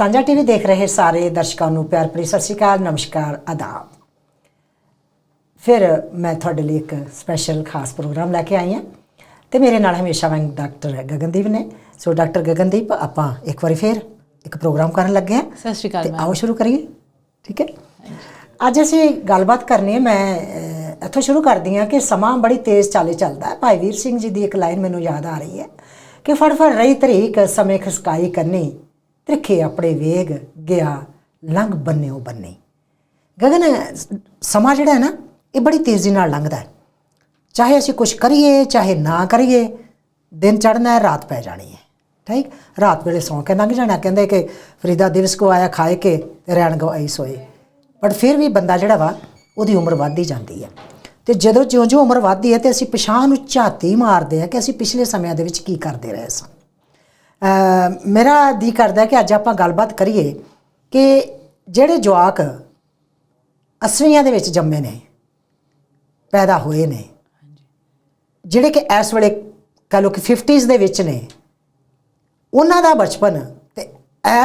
ਸਾਂਝਾ ਟੀਵੀ ਦੇਖ ਰਹੇ ਸਾਰੇ ਦਰਸ਼ਕਾਂ ਨੂੰ ਪਿਆਰ ਭਰੀ ਸਤਿ ਸ਼੍ਰੀ ਅਕਾਲ ਨਮਸਕਾਰ ਆਦਾਬ। ਫਿਰ ਮੈਂ ਤੁਹਾਡੇ ਲਈ ਇੱਕ ਸਪੈਸ਼ਲ ਖਾਸ ਪ੍ਰੋਗਰਾਮ ਲੈ ਕੇ ਆਈ ਹਾਂ ਤੇ ਮੇਰੇ ਨਾਲ ਹਮੇਸ਼ਾ ਵਾਂਗ ਡਾਕਟਰ ਗਗਨਦੀਪ ਨੇ। ਸੋ ਡਾਕਟਰ ਗਗਨਦੀਪ ਆਪਾਂ ਇੱਕ ਵਾਰੀ ਫੇਰ ਇੱਕ ਪ੍ਰੋਗਰਾਮ ਕਰਨ ਲੱਗੇ ਹਾਂ। ਸਤਿ ਸ਼੍ਰੀ ਅਕਾਲ ਤੇ ਆਓ ਸ਼ੁਰੂ ਕਰੀਏ ਠੀਕ ਹੈ? ਅੱਜ ਅਸੀਂ ਗੱਲਬਾਤ ਕਰਨੀ ਹੈ ਮੈਂ ਇੱਥੋਂ ਸ਼ੁਰੂ ਕਰਦੀ ਹਾਂ ਕਿ ਸਮਾਂ ਬੜੀ ਤੇਜ਼ ਚਾਲੇ ਚੱਲਦਾ ਹੈ। ਭਾਈ ਵੀਰ ਸਿੰਘ ਜੀ ਦੀ ਇੱਕ ਲਾਈਨ ਮੈਨੂੰ ਯਾਦ ਆ ਰਹੀ ਹੈ ਕਿ ਫੜ ਫੜ ਰਹੀ ਤਰੀਕ ਸਮੇਂ ਖਸਕਾਈ ਕਰਨੀ ਤ੍ਰਿਖੇ ਆਪਣੇ ਵੇਗ ਗਿਆ, ਲੰਘ ਬੰਨਿਓ ਬੰਨੇ। ਗਗਨ, ਸਮਾਂ ਜਿਹੜਾ ਹੈ ਨਾ, ਇਹ ਬੜੀ ਤੇਜ਼ੀ ਨਾਲ ਲੰਘਦਾ ਹੈ। ਚਾਹੇ ਅਸੀਂ ਕੁਝ ਕਰੀਏ, ਚਾਹੇ ਨਾ ਕਰੀਏ, ਦਿਨ ਚੜ੍ਹਨਾ ਹੈ, ਰਾਤ ਪੈ ਜਾਣੀ ਹੈ। ਠੀਕ? ਰਾਤ ਵੇਲੇ ਸੌਂ ਕੇ ਲੰਘ ਜਾਣਾ, ਕਹਿੰਦੇ ਕਿ ਫਰੀਦਾ ਦਿਵਸ ਕੋ ਆਇਆ ਖਾਏ ਕੇ ਤੇ ਰਹਿਣ ਗਵਾਈ ਸੋਏ। ਪਰ ਫਿਰ ਵੀ ਬੰਦਾ ਜਿਹੜਾ ਵਾ, ਉਹਦੀ ਉਮਰ ਵੱਧਦੀ ਜਾਂਦੀ ਹੈ। ਤੇ ਜਦੋਂ ਜਿਉਂ-ਜਿਉਂ ਉਮਰ ਵੱਧਦੀ ਹੈ, ਤੇ ਅਸੀਂ ਪਿਛਾਂਹ ਨੂੰ ਝਾਤੀ ਮਾਰਦੇ ਹਾਂ ਕਿ ਅਸੀਂ ਪਿਛਲੇ ਸਮਿਆਂ ਦੇ ਵਿੱਚ ਕੀ ਕਰਦੇ ਰਹੇ ਸਾਂ। ਮੇਰਾ ਦੀ ਕਰਦਾ ਕਿ ਅੱਜ ਆਪਾਂ ਗੱਲਬਾਤ ਕਰੀਏ ਕਿ ਜਿਹੜੇ ਜਵਾਕ ਅਸਵੀਆਂ ਦੇ ਵਿੱਚ ਜੰਮੇ ਨੇ, ਪੈਦਾ ਹੋਏ ਨੇ, ਜਿਹੜੇ ਕਿ ਇਸ ਵੇਲੇ ਕਹ ਲਓ ਕਿ 50s ਦੇ ਵਿੱਚ ਨੇ, ਉਹਨਾਂ ਦਾ ਬਚਪਨ ਤੇ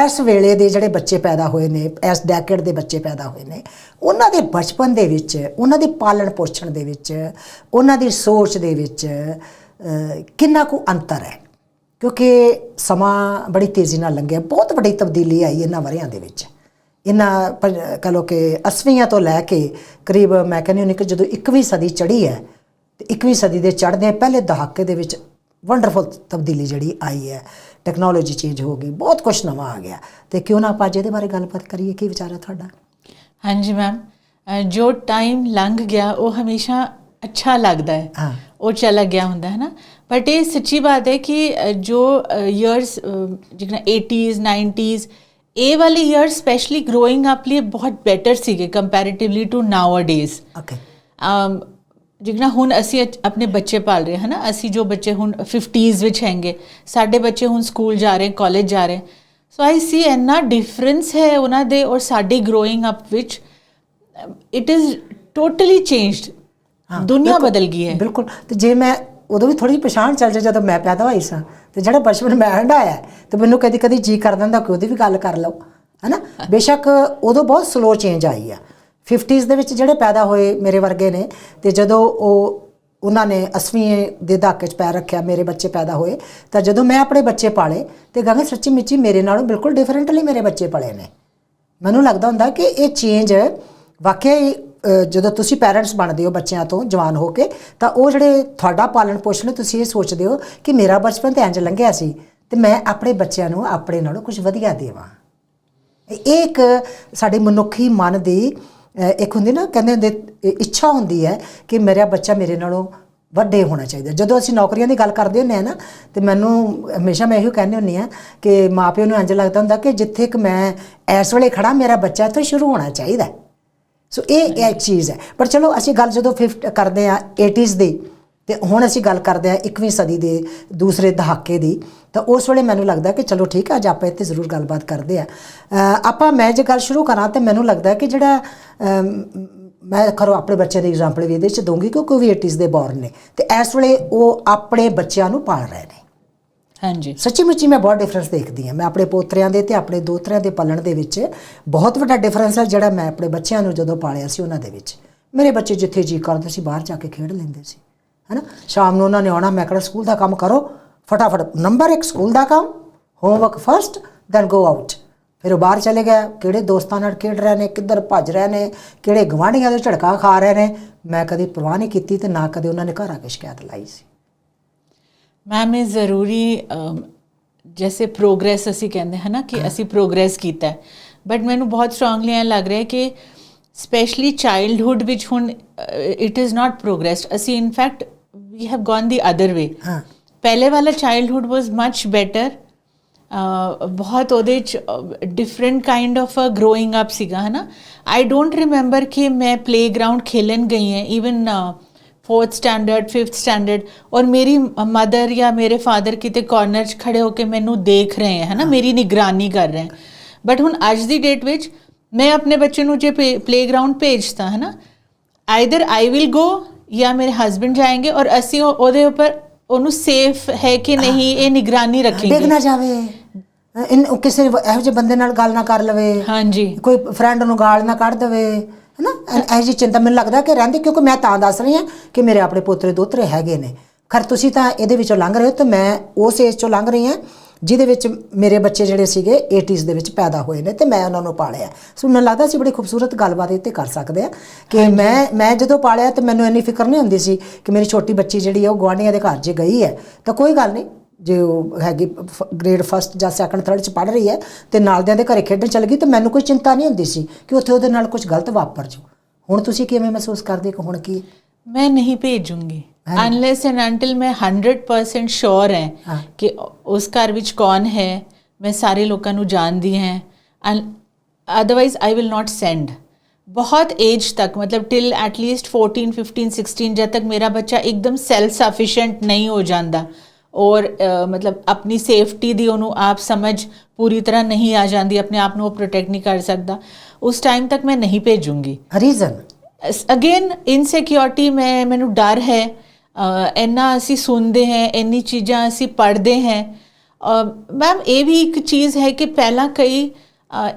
ਇਸ ਵੇਲੇ ਦੇ ਜਿਹੜੇ ਬੱਚੇ ਪੈਦਾ ਹੋਏ ਨੇ, ਇਸ ਡੈਕੇਡ ਦੇ ਬੱਚੇ ਪੈਦਾ ਹੋਏ ਨੇ, ਉਹਨਾਂ ਦੇ ਬਚਪਨ ਦੇ ਵਿੱਚ, ਉਹਨਾਂ ਦੇ ਪਾਲਣ ਪੋਸ਼ਣ ਦੇ ਵਿੱਚ, ਉਹਨਾਂ ਦੀ ਸੋਚ ਦੇ ਵਿੱਚ ਕਿੰਨਾ ਕੁ ਅੰਤਰ ਹੈ? ਕਿਉਂਕਿ ਸਮਾਂ ਬੜੀ ਤੇਜ਼ੀ ਨਾਲ ਲੰਘਿਆ। ਬਹੁਤ ਵੱਡੀ ਤਬਦੀਲੀ ਆਈ ਇਹਨਾਂ ਵਰਿਆਂ ਦੇ ਵਿੱਚ। ਇਹਨਾਂ ਕਹ ਲਓ ਕਿ 80ਵੀਂ ਤੋਂ ਲੈ ਕੇ ਕਰੀਬ ਮੈਂ ਕਹਿੰਦੀ ਹਾਂ ਕਿ ਜਦੋਂ 21ਵੀਂ ਸਦੀ ਚੜ੍ਹੀ ਹੈ ਤੇ 21ਵੀਂ ਸਦੀ ਦੇ ਚੜ੍ਹਦੇ ਪਹਿਲੇ ਦਹਾਕੇ ਦੇ ਵਿੱਚ ਵੰਡਰਫੁਲ ਤਬਦੀਲੀ ਜਿਹੜੀ ਆਈ ਹੈ ਟੈਕਨੋਲੋਜੀ ਚੇਂਜ ਹੋ ਗਈ ਬਹੁਤ ਕੁਝ ਨਵਾਂ ਆ ਗਿਆ। ਤੇ ਕਿਉਂ ਨਾ ਆਪਾਂ ਅੱਜ ਇਹਦੇ ਬਾਰੇ ਗੱਲਬਾਤ ਕਰੀਏ ਕੀ ਵਿਚਾਰ ਹੈ ਤੁਹਾਡਾ? ਹਾਂਜੀ ਮੈਮ ਜੋ ਟਾਈਮ ਲੰਘ ਗਿਆ ਉਹ ਹਮੇਸ਼ਾ ਅੱਛਾ ਲੱਗਦਾ ਹਾਂ। ਉਹ ਚਲਾ ਗਿਆ ਹੁੰਦਾ ਹੈ ਨਾ। ਬਟ ਇਹ ਸੱਚੀ ਬਾਤ ਹੈ ਕਿ ਅ, ਜੋ ਇਅਰਸ ਜਿਵੇਂ 80s 90s ਇਹ ਵਾਲੇ ਇਅਰਸ ਸਪੈਸ਼ਲੀ ਗਰੋਇੰਗ ਅਪ ਲਈ ਬਹੁਤ ਬੈਟਰ ਸੀਗੇ comparatively to nowadays okay um Jigna ਹੁਣ ਅਸੀਂ ਅਚ- ਆਪਣੇ ਬੱਚੇ ਪਾਲ ਰਹੇ ਹਾਂ ਨਾ ਅਸੀਂ ਜੋ ਬੱਚੇ ਹੁਣ 50s ਵਿੱਚ ਹੈਂਗੇ ਸਾਡੇ ਬੱਚੇ ਹੁਣ ਸਕੂਲ ਜਾ ਰਹੇ ਕਾਲਜ ਜਾ ਰਹੇ ਸੋ ਆਈ ਸੀ ਇੰਨਾ ਡਿਫਰੈਂਸ ਹੈ ਉਹਨਾਂ ਦੇ ਔਰ ਸਾਡੀ ਗਰੋਇੰਗ ਅਪ ਵਿੱਚ ਇਟ ਇਜ਼ ਟੋਟਲੀ ਚੇਂਜਡ ਦੁਨੀਆ ਬਿਲਕੁਲ, ਬਦਲ ਗਈ ਹੈ ਬਿਲਕੁਲ ਤੇ ਜੇ ਮੈਂ ਉਦੋਂ ਵੀ ਥੋੜੀ ਪਛਾਣ ਚੱਲ ਜਾ ਜਦੋਂ ਮੈਂ ਪੈਦਾ ਹੋਈ ਸਾਂ। ਤੇ ਜਿਹੜਾ ਬਚਪਨ ਮੈਂ ਹੰਡਾਇਆ ਤੇ ਮੈਨੂੰ ਕਦੀ ਕਦੀ ਜੀ ਕਰ ਦਿੰਦਾ ਕਿ ਉਹਦੀ ਵੀ ਗੱਲ ਕਰ ਲਓ। ਹੈਨਾ? ਬੇਸ਼ੱਕ ਉਦੋਂ ਬਹੁਤ ਸਲੋ ਚੇਂਜ ਆਈ ਆ। 50s ਦੇ ਵਿੱਚ ਜਿਹੜੇ ਪੈਦਾ ਹੋਏ ਮੇਰੇ ਵਰਗੇ ਨੇ ਤੇ ਜਦੋਂ ਉਹ ਉਹਨਾਂ ਨੇ 80ਵੀਂ ਦੇ ਦਹਾਕੇ 'ਚ ਪੈਰ ਰੱਖਿਆ ਮੇਰੇ ਬੱਚੇ ਪੈਦਾ ਹੋਏ ਤਾਂ ਜਦੋਂ ਮੈਂ ਆਪਣੇ ਬੱਚੇ ਪਾਲੇ ਤੇ ਗਗਨ ਸੱਚੀ ਮਿੱਚੀ ਮੇਰੇ ਨਾਲੋਂ ਬਿਲਕੁਲ ਡਿਫਰੈਂਟਲੀ ਮੇਰੇ ਬੱਚੇ ਪਲੇ ਨੇ। ਮੈਨੂੰ ਲੱਗਦਾ ਹੁੰਦਾ ਕਿ ਇਹ ਚੇਂਜ ਵਾਕਿਆ ਜਦੋਂ ਤੁਸੀਂ ਪੈਰੈਂਟਸ ਬਣਦੇ ਹੋ ਬੱਚਿਆਂ ਤੋਂ ਜਵਾਨ ਹੋ ਕੇ, ਤਾਂ ਉਹ ਜਿਹੜੇ ਤੁਹਾਡਾ ਪਾਲਣ ਪੋਸ਼ਣ ਤੁਸੀਂ ਇਹ ਸੋਚਦੇ ਹੋ ਕਿ ਮੇਰਾ ਬਚਪਨ ਤਾਂ ਇੰਜ ਲੰਘਿਆ ਸੀ ਤੇ ਮੈਂ ਆਪਣੇ ਬੱਚਿਆਂ ਨੂੰ ਆਪਣੇ ਨਾਲੋਂ ਕੁਝ ਵਧੀਆ ਦੇਵਾਂ। ਇਹ ਇੱਕ ਸਾਡੇ ਮਨੁੱਖੀ ਮਨ ਦੀ ਇੱਕ ਹੁੰਦੀ ਨਾ, ਕਹਿੰਦੇ ਹੁੰਦੇ ਇੱਛਾ ਹੁੰਦੀ ਹੈ ਕਿ ਮੇਰਾ ਬੱਚਾ ਮੇਰੇ ਨਾਲੋਂ ਵੱਡੇ ਹੋਣਾ ਚਾਹੀਦਾ। ਜਦੋਂ ਅਸੀਂ ਨੌਕਰੀਆਂ ਦੀ ਗੱਲ ਕਰਦੇ ਹੁੰਦੇ ਆ ਨਾ, ਤੇ ਮੈਨੂੰ ਹਮੇਸ਼ਾ ਮੈਂ ਇਹੋ ਕਹਿੰਦੀ ਹੁੰਦੀ ਆ ਕਿ ਮਾਪਿਓ ਨੂੰ ਇੰਜ ਲੱਗਦਾ ਹੁੰਦਾ ਕਿ ਜਿੱਥੇ ਕਿ ਮੈਂ ਇਸ ਵੇਲੇ ਖੜਾ ਮੇਰਾ ਬੱਚਾ ਇੱਥੋਂ ਸ਼ੁਰੂ ਹੋਣਾ ਚਾਹੀਦਾ। ਸੋ ਇਹ ਇਹ ਚੀਜ਼ ਹੈ। ਪਰ ਚਲੋ ਅਸੀਂ ਗੱਲ ਜਦੋਂ 50 ਕਰਦੇ ਆ 80s ਦੀ ਤੇ ਹੁਣ ਅਸੀਂ ਗੱਲ ਕਰਦੇ ਆ 21ਵੀਂ ਸਦੀ ਦੇ ਦੂਸਰੇ ਦਹਾਕੇ ਦੀ ਤਾਂ ਉਸ ਵੇਲੇ ਮੈਨੂੰ ਲੱਗਦਾ ਕਿ ਚਲੋ ਠੀਕ ਹੈ ਅੱਜ ਆਪਾਂ ਇੱਥੇ ਜ਼ਰੂਰ ਗੱਲਬਾਤ ਕਰਦੇ ਆ ਆਪਾਂ ਮੈਂ ਜੇ ਗੱਲ ਸ਼ੁਰੂ ਕਰਾਂ ਤੇ ਮੈਨੂੰ ਲੱਗਦਾ ਕਿ ਜਿਹੜਾ ਮੈਂ ਖਰੋ ਆਪਣੇ ਬੱਚੇ ਦੀ ਐਗਜ਼ਾਮਪਲ ਵੀ ਇਹਦੇ ਚ ਦਊਂਗੀ ਕਿਉਂਕਿ ਉਹ ਵੀ 80s ਦੇ ਬੌਰਨ ਨੇ। ਤੇ ਇਸ ਵੇਲੇ ਉਹ ਆਪਣੇ ਬੱਚਿਆਂ ਨੂੰ ਪਾਲ ਰਹੇ ਨੇ। ਹਾਂਜੀ। ਸੱਚੀ ਮੁੱਚੀ ਮੈਂ ਬਹੁਤ ਡਿਫਰੈਂਸ ਦੇਖਦੀ ਹਾਂ। ਮੈਂ ਆਪਣੇ ਪੋਤਰਿਆਂ ਦੇ ਤੇ ਆਪਣੇ ਦੋਤਰਿਆਂ ਦੇ ਪਾਲਣ ਦੇ ਵਿੱਚ ਬਹੁਤ ਵੱਡਾ ਡਿਫਰੈਂਸ ਹੈ ਜਿਹੜਾ ਮੈਂ ਆਪਣੇ ਬੱਚਿਆਂ ਨੂੰ ਜਦੋਂ ਪਾਲਿਆ ਸੀ ਉਹਨਾਂ ਦੇ ਵਿੱਚ। ਮੇਰੇ ਬੱਚੇ ਜਿੱਥੇ ਜੀ ਕਰਦੇ ਸੀ, ਬਾਹਰ ਜਾ ਕੇ ਖੇਡ ਲੈਂਦੇ ਸੀ। ਹੈਨਾ? ਸ਼ਾਮ ਨੂੰ ਉਹਨਾਂ ਨੇ ਆਉਣਾ, ਮੈਂ ਕਿਹਾ, ਸਕੂਲ ਦਾ ਕੰਮ ਕਰੋ। ਫਟਾਫਟ ਨੰਬਰ 1 ਸਕੂਲ ਦਾ ਕੰਮ homework first then go out ਫਿਰ ਉਹ ਬਾਹਰ ਚਲੇ ਗਏ। ਕਿਹੜੇ ਦੋਸਤਾਂ ਨਾਲ ਖੇਡ ਰਹੇ ਨੇ, ਕਿੱਧਰ ਭੱਜ ਰਹੇ ਨੇ, ਕਿਹੜੇ ਗਵਾਂਢੀਆਂ ਦੇ ਝੜਕਾ ਖਾ ਰਹੇ ਨੇ। ਮੈਂ ਕਦੀ ਪਰਵਾਹ ਨਹੀਂ ਕੀਤੀ ਤੇ ਨਾ ਕਦੇ ਉਹਨਾਂ ਨੇ ਘਰ ਆ ਕੇ ਸ਼ਿਕਾਇਤ ਲਾਈ ਸੀ। ਮੈਮ ਇਹ ਜ਼ਰੂਰੀ ਜੈਸੇ ਪ੍ਰੋਗਰੈਸ ਅਸੀਂ ਕਹਿੰਦੇ ਹਾਂ ਨਾ ਕਿ ਅਸੀਂ ਪ੍ਰੋਗਰੈਸ ਕੀਤਾ ਹੈ ਬਟ ਮੈਨੂੰ ਬਹੁਤ ਸਟਰੋਂਗਲੀ ਇਹ ਲੱਗ ਰਿਹਾ ਹੈ ਕਿ ਸਪੈਸ਼ਲੀ ਚਾਈਲਡਹੁੱਡ ਵਿੱਚ ਹੁਣ ਇਟ ਇਜ਼ ਨਾਟ ਪ੍ਰੋਗਰੈਸਡ ਅਸੀਂ in fact we have gone the other way ਹਾਂ ਪਹਿਲੇ ਵਾਲਾ ਚਾਈਲਡਹੁੱਡ ਵਾਸ ਮੱਚ ਬੈਟਰ ਬਹੁਤ ਉਹਦੇ ਚ different kind of uh growing up ਸੀਗਾ ਹਨਾ ਆਈ ਡੋਂਟ ਰਿਮੈਂਬਰ ਕਿ ਮੈਂ ਪਲੇਗਰਾਉਂਡ ਖੇਲਣ ਗਈ ਹਾਂ even fourth standard fifth standard ਔਰ ਮੇਰੀ ਮਦਰ ਜਾਂ ਮੇਰੇ ਫਾਦਰ ਕਿਤੇ ਕਾਰਨਰ 'ਚ ਖੜੇ ਹੋ ਕੇ ਮੈਨੂੰ ਦੇਖ ਰਹੇ ਹੈ ਹਨਾ ਮੇਰੀ ਨਿਗਰਾਨੀ ਕਰ ਰਹੇ ਬਟ ਹੁਣ ਅੱਜ ਦੀ ਡੇਟ ਵਿੱਚ ਮੈਂ ਆਪਣੇ ਬੱਚੇ ਨੂੰ ਜੇ ਪਲੇਗਰਾਉਂਡ ਭੇਜਤਾ ਹੈ ਨਾ? ਆਈਦਰ ਆਈ ਵਿਲ ਗੋ ਜਾਂ ਮੇਰੇ ਹਸਬੰਡ ਜਾਏंगे ਔਰ ਅਸੀਂ ਉਹ- ਉਹਦੇ ਉੱਪਰ ਉਹਨੂੰ ਸੇਫ ਹੈ ਕਿ ਨਹੀਂ ਇਹ ਨਿਗਰਾਨੀ ਰੱਖेंगे ਨਾ ਜਾਵੇ। ਇਨ ਕਿਸੇ ਇਹੋ ਜਿਹੇ ਬੰਦੇ ਨਾਲ ਗੱਲ ਨਾ ਕਰ ਲਵੇ। ਹਾਂਜੀ। ਕੋਈ ਫਰੈਂਡ ਨੂੰ ਗਾਲ ਨਾ ਕੱਢ ਦੇਵੇ। ਹੈਨਾ? ਇਹ ਜੀ ਚਿੰਤਾ ਮੈਨੂੰ ਲੱਗਦਾ ਕਿ ਰਹਿੰਦੀ ਕਿਉਂਕਿ ਮੈਂ ਤਾਂ ਦੱਸ ਰਹੀ ਹਾਂ ਕਿ ਮੇਰੇ ਆਪਣੇ ਪੋਤਰੇ ਦੋਤਰੇ ਹੈਗੇ ਨੇ। ਖਰ ਤੁਸੀਂ ਤਾਂ ਇਹਦੇ ਵਿੱਚੋਂ ਲੰਘ ਰਹੇ ਹੋ ਤੇ ਮੈਂ ਉਸ ਏਜ ਚੋਂ ਲੰਘ ਰਹੀ ਹਾਂ ਜਿਹਦੇ ਵਿੱਚ ਮੇਰੇ ਬੱਚੇ ਜਿਹੜੇ ਸੀਗੇ 80s ਦੇ ਵਿੱਚ ਪੈਦਾ ਹੋਏ ਨੇ ਤੇ ਮੈਂ ਉਹਨਾਂ ਨੂੰ ਪਾਲਿਆ। ਸੋ ਮੈਨੂੰ ਲੱਗਦਾ ਸੀ ਬੜੀ ਖੂਬਸੂਰਤ ਗੱਲਬਾਤ ਤੇ ਕਰ ਸਕਦੇ ਆ ਕਿ ਮੈਂ ਮੈਂ ਜਦੋਂ ਪਾਲਿਆ ਤੇ ਮੈਨੂੰ ਇੰਨੀ ਫਿਕਰ ਨਹੀਂ ਹੁੰਦੀ ਸੀ ਕਿ ਮੇਰੀ ਛੋਟੀ ਬੱਚੀ ਜਿਹੜੀ ਹੈ ਉਹ ਗੁਆਂਢੀਆਂ ਦੇ ਘਰ ਜੇ ਗਈ ਹੈ ਤਾਂ ਕੋਈ ਗੱਲ ਨਹੀਂ ਜੇ ਉਹ ਹੈਗੀ ਗ੍ਰੇਡ ਫਸਟ ਜਾਂ ਸੈਕੰਡ ਥਰਡ ਚ ਪੜ ਰਹੀ ਹੈ ਤੇ ਨਾਲਦਿਆਂ ਦੇ ਘਰੇ ਖੇਡਣ ਚਲ ਗਈ ਤੇ ਮੈਨੂੰ ਕੋਈ ਚਿੰਤਾ ਨਹੀਂ ਹੁੰਦੀ ਸੀ ਕਿ ਉੱਥੇ ਉਹਦੇ ਨਾਲ ਕੁਝ ਗਲਤ ਵਾਪਰ ਜਾਊ ਹੁਣ ਤੁਸੀਂ ਕਿਵੇਂ ਮਹਿਸੂਸ ਕਰਦੇ ਹੋ ਕਿ ਹੁਣ ਕੀ मैं नहीं भेजूंगी अनलेस एंड अनटिल मैं 100% श्योर हाँ। ਹੈ ਕਿ ਉਸ ਘਰ ਵਿੱਚ ਕੌਣ ਹੈ ਮੈਂ ਸਾਰੇ ਲੋਕਾਂ ਨੂੰ ਜਾਣਦੀ ਹਾਂ otherwise I will not send बहुत एज तक मतलब टिल एटलीस्ट 14 15 16 जब तक मेरा बच्चा एकदम सेल्फ सफिशिएंट नहीं हो जाता ਔਰ ਮਤਲਬ ਆਪਣੀ ਸੇਫਟੀ ਦੀ ਉਹਨੂੰ ਆਪ ਸਮਝ ਪੂਰੀ ਤਰ੍ਹਾਂ ਨਹੀਂ ਆ ਜਾਂਦੀ ਆਪਣੇ ਆਪ ਨੂੰ ਉਹ ਪ੍ਰੋਟੈਕਟ ਨਹੀਂ ਕਰ ਸਕਦਾ। ਉਸ ਟਾਈਮ ਤੱਕ ਮੈਂ ਨਹੀਂ ਭੇਜੂੰਗੀ। ਰੀਜ਼ਨ ਅਗੇਨ ਇਨਸਿਕਿਉਰਿਟੀ ਮੈਂ ਮੈਨੂੰ ਡਰ ਹੈ। ਇੰਨਾ ਅਸੀਂ ਸੁਣਦੇ ਹਾਂ ਇੰਨੀ ਚੀਜ਼ਾਂ ਅਸੀਂ ਪੜ੍ਹਦੇ ਹਾਂ। ਮੈਮ ਇਹ ਵੀ ਇੱਕ ਚੀਜ਼ ਹੈ ਕਿ ਪਹਿਲਾਂ ਕਈ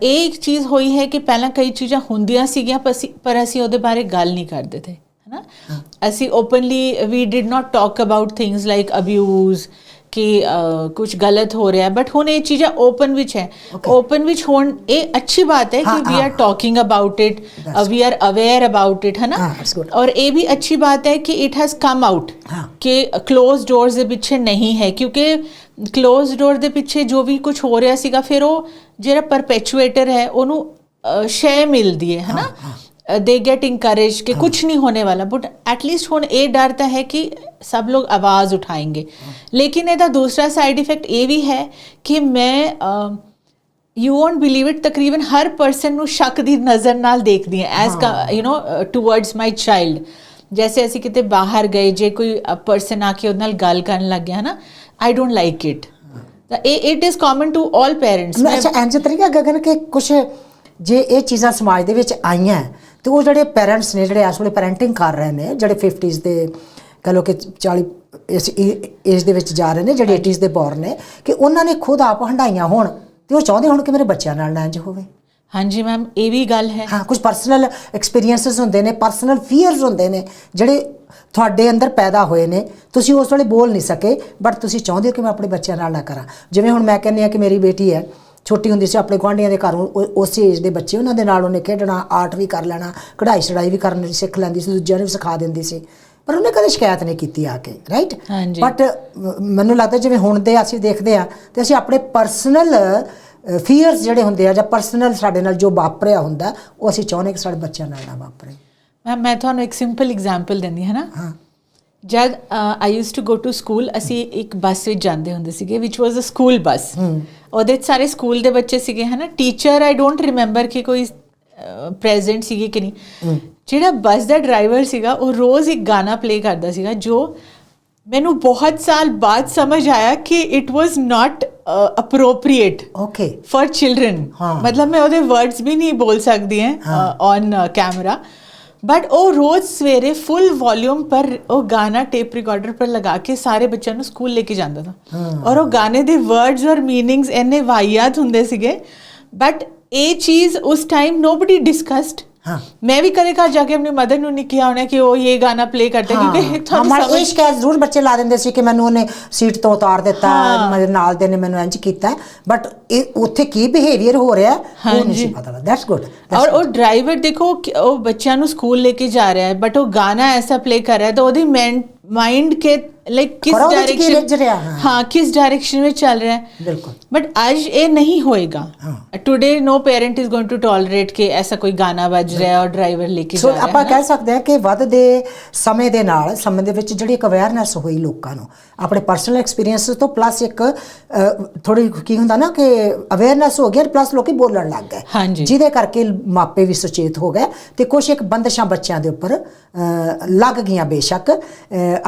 ਇਹ ਇੱਕ ਚੀਜ਼ ਹੋਈ ਹੈ ਕਿ ਪਹਿਲਾਂ ਕਈ ਚੀਜ਼ਾਂ ਹੁੰਦੀਆਂ ਸੀਗੀਆਂ ਪਰ ਅਸੀਂ ਪਰ ਅਸੀਂ ਉਹਦੇ ਬਾਰੇ ਗੱਲ ਨਹੀਂ ਕਰਦੇ ਥੇ। ਹੈਨਾ ਅਸੀਂ openly we did not talk about things like abuse ਕਿ ਕੁਝ ਗਲਤ ਹੋ ਰਿਹਾ ਹੈ ਬਟ ਹੁਣ ਇਹ ਚੀਜ਼ਾਂ ਓਪਨ ਵਿੱਚ ਹੈ ਓਪਨ ਵਿੱਚ ਹੋਣ ਇਹ ਅੱਛੀ ਬਾਤ ਹੈ ਹਾਂ, ਕਿ ਵੀ ਹਾਂ, are talking about it we are aware about it ਹੈ ਨਾ ਹਾਂ, that's good. ਔਰ ਇਹ ਵੀ ਅੱਛੀ ਬਾਤ ਹੈ ਕਿ ਇਟ ਹੈਜ਼ ਕਮ ਆਊਟ ਹਾਂ। ਕਿ ਕਲੋਜ਼ ਡੋਰਸ ਦੇ ਪਿੱਛੇ ਨਹੀਂ ਹੈ ਕਿਉਂਕਿ ਕਲੋਜ਼ ਡੋਰ ਦੇ ਪਿੱਛੇ ਜੋ ਵੀ ਕੁਝ ਹੋ ਰਿਹਾ ਸੀਗਾ ਫਿਰ ਉਹ ਜਿਹੜਾ ਪਰਪੈਚੁਏਟਰ ਹੈ ਉਹਨੂੰ ਅ, ਸ਼ੈ ਮਿਲਦੀ ਹੈ ਹੈ दे गेट इंकरेज कि ਨਹੀਂ ਹੋਣੇ ਵਾਲਾ वाला बट एटलीस्ट ਹੁਣ ਇਹ ਡਰ ਤਾਂ ਹੈ ਕਿ ਸਭ ਲੋਕ ਆਵਾਜ਼ ਉਠਾएंगे ਲੇਕਿਨ ਇਹਦਾ ਦੂਸਰਾ ਸਾਈਡ ਇਫੈਕਟ ਇਹ ਵੀ ਹੈ ਕਿ ਮੈਂ ਯੂ ਵੋਂਟ ਬਿਲੀਵ ਇਟ ਤਕਰੀਬਨ ਹਰ ਪਰਸਨ ਨੂੰ ਸ਼ੱਕ ਦੀ ਨਜ਼ਰ ਨਾਲ ਦੇਖਦੀ ਹਾਂ as you know towards my child ਜੈਸੇ ਅਸੀਂ ਕਿਤੇ ਬਾਹਰ ਗਏ ਜੇ ਕੋਈ ਪਰਸਨ ਆ ਕੇ ਉਹਦੇ ਨਾਲ ਗੱਲ ਕਰਨ ਲੱਗ ਗਿਆ ਨਾ I don't like it it is common to all parents ਅੱਛਾ ਐਂਜ ਤਰੀਕਾ ਗਗਨ ਕੇ ਕੁਝ ਜੇ ਇਹ ਚੀਜ਼ਾਂ ਸਮਾਜ ਦੇ ਵਿੱਚ ਆਈਆਂ ਤੇ ਉਹ ਜਿਹੜੇ ਪੈਰੈਂਟਸ ਨੇ ਜਿਹੜੇ ਇਸ ਵੇਲੇ ਪੈਰੈਂਟਿੰਗ ਕਰ ਰਹੇ ਨੇ ਜਿਹੜੇ 50s ਦੇ ਕਹ ਲਓ ਕਿ 40 ਇਸ ਏਜ ਦੇ ਵਿੱਚ ਜਾ ਰਹੇ ਨੇ ਜਿਹੜੇ 80s ਦੇ ਬੋਰਨ ਨੇ ਕਿ ਉਹਨਾਂ ਨੇ ਖੁਦ ਆਪ ਹੰਡਾਈਆਂ ਹੋਣ ਤੇ ਉਹ ਚਾਹੁੰਦੇ ਹੁਣ ਕਿ ਮੇਰੇ ਬੱਚਿਆਂ ਨਾਲ ਨਾ ਇੰਜ ਹੋਵੇ। ਹਾਂਜੀ ਮੈਮ ਇਹ ਵੀ ਗੱਲ ਹੈ। ਹਾਂ ਕੁਝ ਪਰਸਨਲ ਐਕਸਪੀਰੀਐਂਸਸ ਹੁੰਦੇ ਨੇ ਪਰਸਨਲ ਫੀਅਰਸ ਹੁੰਦੇ ਨੇ ਜਿਹੜੇ ਤੁਹਾਡੇ ਅੰਦਰ ਪੈਦਾ ਹੋਏ ਨੇ ਤੁਸੀਂ ਉਸ ਵੇਲੇ ਬੋਲ ਨਹੀਂ ਸਕੇ ਬਟ ਤੁਸੀਂ ਚਾਹੁੰਦੇ ਹੋ ਕਿ ਮੈਂ ਆਪਣੇ ਬੱਚਿਆਂ ਨਾਲ ਨਾ ਕਰਾਂ। ਜਿਵੇਂ ਹੁਣ ਮੈਂ ਕਹਿੰਦੀ ਆ ਕਿ ਮੇਰੀ ਬੇਟੀ ਹੈ ਛੋਟੀ ਹੁੰਦੀ ਸੀ ਆਪਣੇ ਗੁਆਂਢੀਆਂ ਦੇ ਘਰੋਂ ਉਸ ਏਜ ਦੇ ਬੱਚੇ ਉਹਨਾਂ ਦੇ ਨਾਲ ਉਹਨੇ ਖੇਡਣਾ ਆਰਟ ਵੀ ਕਰ ਲੈਣਾ ਕਢਾਈ ਛੜਾਈ ਵੀ ਕਰਨੀ ਸਿੱਖ ਲੈਂਦੀ ਸੀ ਦੂਜਿਆਂ ਨੂੰ ਵੀ ਸਿਖਾ ਦਿੰਦੀ ਸੀ। ਪਰ ਉਹਨੇ ਕਦੇ ਸ਼ਿਕਾਇਤ ਨਹੀਂ ਕੀਤੀ ਆ ਕੇ ਰਾਈਟ। ਬਟ ਮੈਨੂੰ ਲੱਗਦਾ ਜਿਵੇਂ ਹੁਣ ਦੇ ਅਸੀਂ ਦੇਖਦੇ ਆ ਤੇ ਅਸੀਂ ਆਪਣੇ ਪਰਸਨਲ ਫੀਅਰਸ ਜਿਹੜੇ ਹੁੰਦੇ ਆ ਜਾਂ ਪਰਸਨਲ ਸਾਡੇ ਨਾਲ ਜੋ ਵਾਪਰਿਆ ਹੁੰਦਾ ਉਹ ਅਸੀਂ ਚਾਹੁੰਦੇ ਕਿ ਸਾਡੇ ਬੱਚਿਆਂ ਨਾਲ ਨਾ ਵਾਪਰੇ। ਮੈਮ ਮੈਂ ਤੁਹਾਨੂੰ ਇੱਕ ਸਿੰਪਲ ਐਗਜ਼ਾਮਪਲ ਦਿੰਦੀ ਹਾਂ ਨਾ। ਹਾਂ। ਜਦ I used to go to school ਅਸੀਂ ਇੱਕ ਬੱਸ ਵਿੱਚ ਜਾਂਦੇ ਹੁੰਦੇ ਸੀਗੇ ਵਿਚ ਵਾਸ ਅ ਸਕੂਲ ਬੱਸ। ਉਹਦੇ 'ਚ ਸਾਰੇ ਸਕੂਲ ਦੇ ਬੱਚੇ ਸੀਗੇ ਹਨਾ? ਟੀਚਰ ਆਈ ਡੋਨਟ ਰਿਮੈਂਬਰ ਕਿ ਕੋਈ ਪ੍ਰੈਜ਼ੈਂਟ ਸੀਗੀ ਕਿ ਨਹੀਂ। ਜਿਹੜਾ ਬੱਸ ਦਾ ਡਰਾਈਵਰ ਸੀਗਾ ਉਹ ਰੋਜ਼ ਇੱਕ ਗਾਣਾ ਪਲੇ ਕਰਦਾ ਸੀਗਾ ਜੋ ਮੈਨੂੰ ਬਹੁਤ ਸਾਲ ਬਾਅਦ ਸਮਝ ਆਇਆ ਕਿ it was not appropriate okay for children ਮਤਲਬ ਮੈਂ ਉਹਦੇ ਵਰਡਸ ਵੀ ਨਹੀਂ ਬੋਲ ਸਕਦੀ ਹਾਂ ਔਨ ਕੈਮਰਾ ਬਟ ਉਹ ਰੋਜ਼ ਸਵੇਰੇ ਫੁੱਲ ਵੋਲਿਊਮ ਪਰ ਉਹ ਗਾਣਾ ਟੇਪ ਰਿਕਾਰਡਰ ਪਰ ਲਗਾ ਕੇ ਸਾਰੇ ਬੱਚਿਆਂ ਨੂੰ ਸਕੂਲ ਲੈ ਕੇ ਜਾਂਦਾ था ਔਰ ਉਹ ਗਾਣੇ ਦੇ ਵਰਡਸ ਔਰ ਮੀਨਿੰਗਸ ਇੰਨੇ ਵਾਹੀਆਤ ਹੁੰਦੇ ਸੀਗੇ। ਬਟ ਇਹ ਚੀਜ਼ ਉਸ ਟਾਈਮ ਨੋਬਡੀ ਡਿਸਕਸਡ ਵੀ ਕਦੇ ਘਰ ਜਾ ਕੇ ਆਪਣੀ ਮਦਰ ਨੂੰ ਨਹੀਂ ਕਿਹਾ ਹੋਣਾ ਕਿ ਉਹ ਇਹ ਗਾਣਾ ਪਲੇ ਕਰਦਾ ਕਿਉਂਕਿ ਤੁਹਾਨੂੰ ਹਮਾਰੇ ਇਹ ਸ਼ਿਕਾਇਤ ਜ਼ਰੂਰ ਬੱਚੇ ਲਾ ਦਿੰਦੇ ਸੀ ਕਿ ਮੈਨੂੰ ਉਹਨੇ ਸੀਟ ਤੋਂ ਉਤਾਰ ਦਿੱਤਾ ਮੇਰੇ ਨਾਲ ਦੇ ਨੇ ਮੈਨੂੰ ਇੰਜ ਕੀਤਾ। ਬਟ ਇਹ ਉੱਥੇ ਕੀ ਬਿਹੇਵੀਅਰ ਹੋ ਰਿਹਾ ਉਹ ਨਹੀਂ ਪਤਾ ਦੈਟਸ ਗੁੱਡ ਔਰ ਉਹ ਡਰਾਈਵਰ ਦੇਖੋ ਉਹ ਬੱਚਿਆਂ ਨੂੰ ਸਕੂਲ ਲੈ ਕੇ ਜਾ ਰਿਹਾ ਹੈ ਬਟ ਉਹ ਗਾਣਾ ਐਸਾ ਪਲੇ ਕਰ ਰਿਹਾ ਹੈ ਤਾਂ ਉਹਦੀ ਮਾਈਂਡ ਕੇ ਲਾਈਕ ਕਿਸ ਖਰਾ ਉਹਦੇ 'ਚ ਕੀ ਰਿੱਝ ਡਾਇਰੈਕਸ਼ਨ ਰਿਹਾ, ਹਾਂ। ਹਾਂ ਕਿਸ ਡਾਇਰੈਕਸ਼ਨ ਵਿੱਚ ਚੱਲ ਰਿਹਾ ਹੈ ਬਿਲਕੁਲ ਬਟ ਅੱਜ ਇਹ ਨਹੀਂ ਹੋਏਗਾ today no parent is going to tolerate ਕਿ ਐਸਾ ਕੋਈ ਗਾਣਾ ਵੱਜ ਰਿਹਾ ਹੈ ਔਰ ਡਰਾਈਵਰ ਲੈ ਕੇ ਸੋ ਜਾ ਰਿਹਾ ਆਪਾਂ ਹੈ ਕਹਿ ਸਕਦੇ ਹਾਂ ਕਿ ਵੱਧਦੇ ਸਮੇਂ ਦੇ ਨਾਲ ਸਮੇਂ ਦੇ ਵਿੱਚ ਜਿਹੜੀ ਇੱਕ ਅਵੇਅਰਨੈਸ ਹੋਈ ਲੋਕਾਂ ਨੂੰ ਆਪਣੇ ਪਰਸਨਲ ਐਕਸਪੀਰੀਐਂਸ ਤੋਂ ਪਲੱਸ ਇੱਕ ਥੋੜੀ ਕੀ ਹੁੰਦਾ ਨਾ ਕਿ ਅਵੇਅਰਨੈਸ ਹੋ ਗਿਆ ਪਲੱਸ ਲੋਕੀ ਬੋਲਣ ਲੱਗ ਗਏ ਹਾਂਜੀ। ਜਿਹਦੇ ਕਰਕੇ ਮਾਪੇ ਵੀ ਸੁਚੇਤ ਹੋ ਗਏ ਤੇ ਕੁਝ ਇੱਕ ਬੰਦਸ਼ਾਂ ਬੱਚਿਆਂ ਦੇ ਉੱਪਰ ਅ, ਲੱਗ ਗਈਆਂ ਬੇਸ਼ੱਕ ਅ,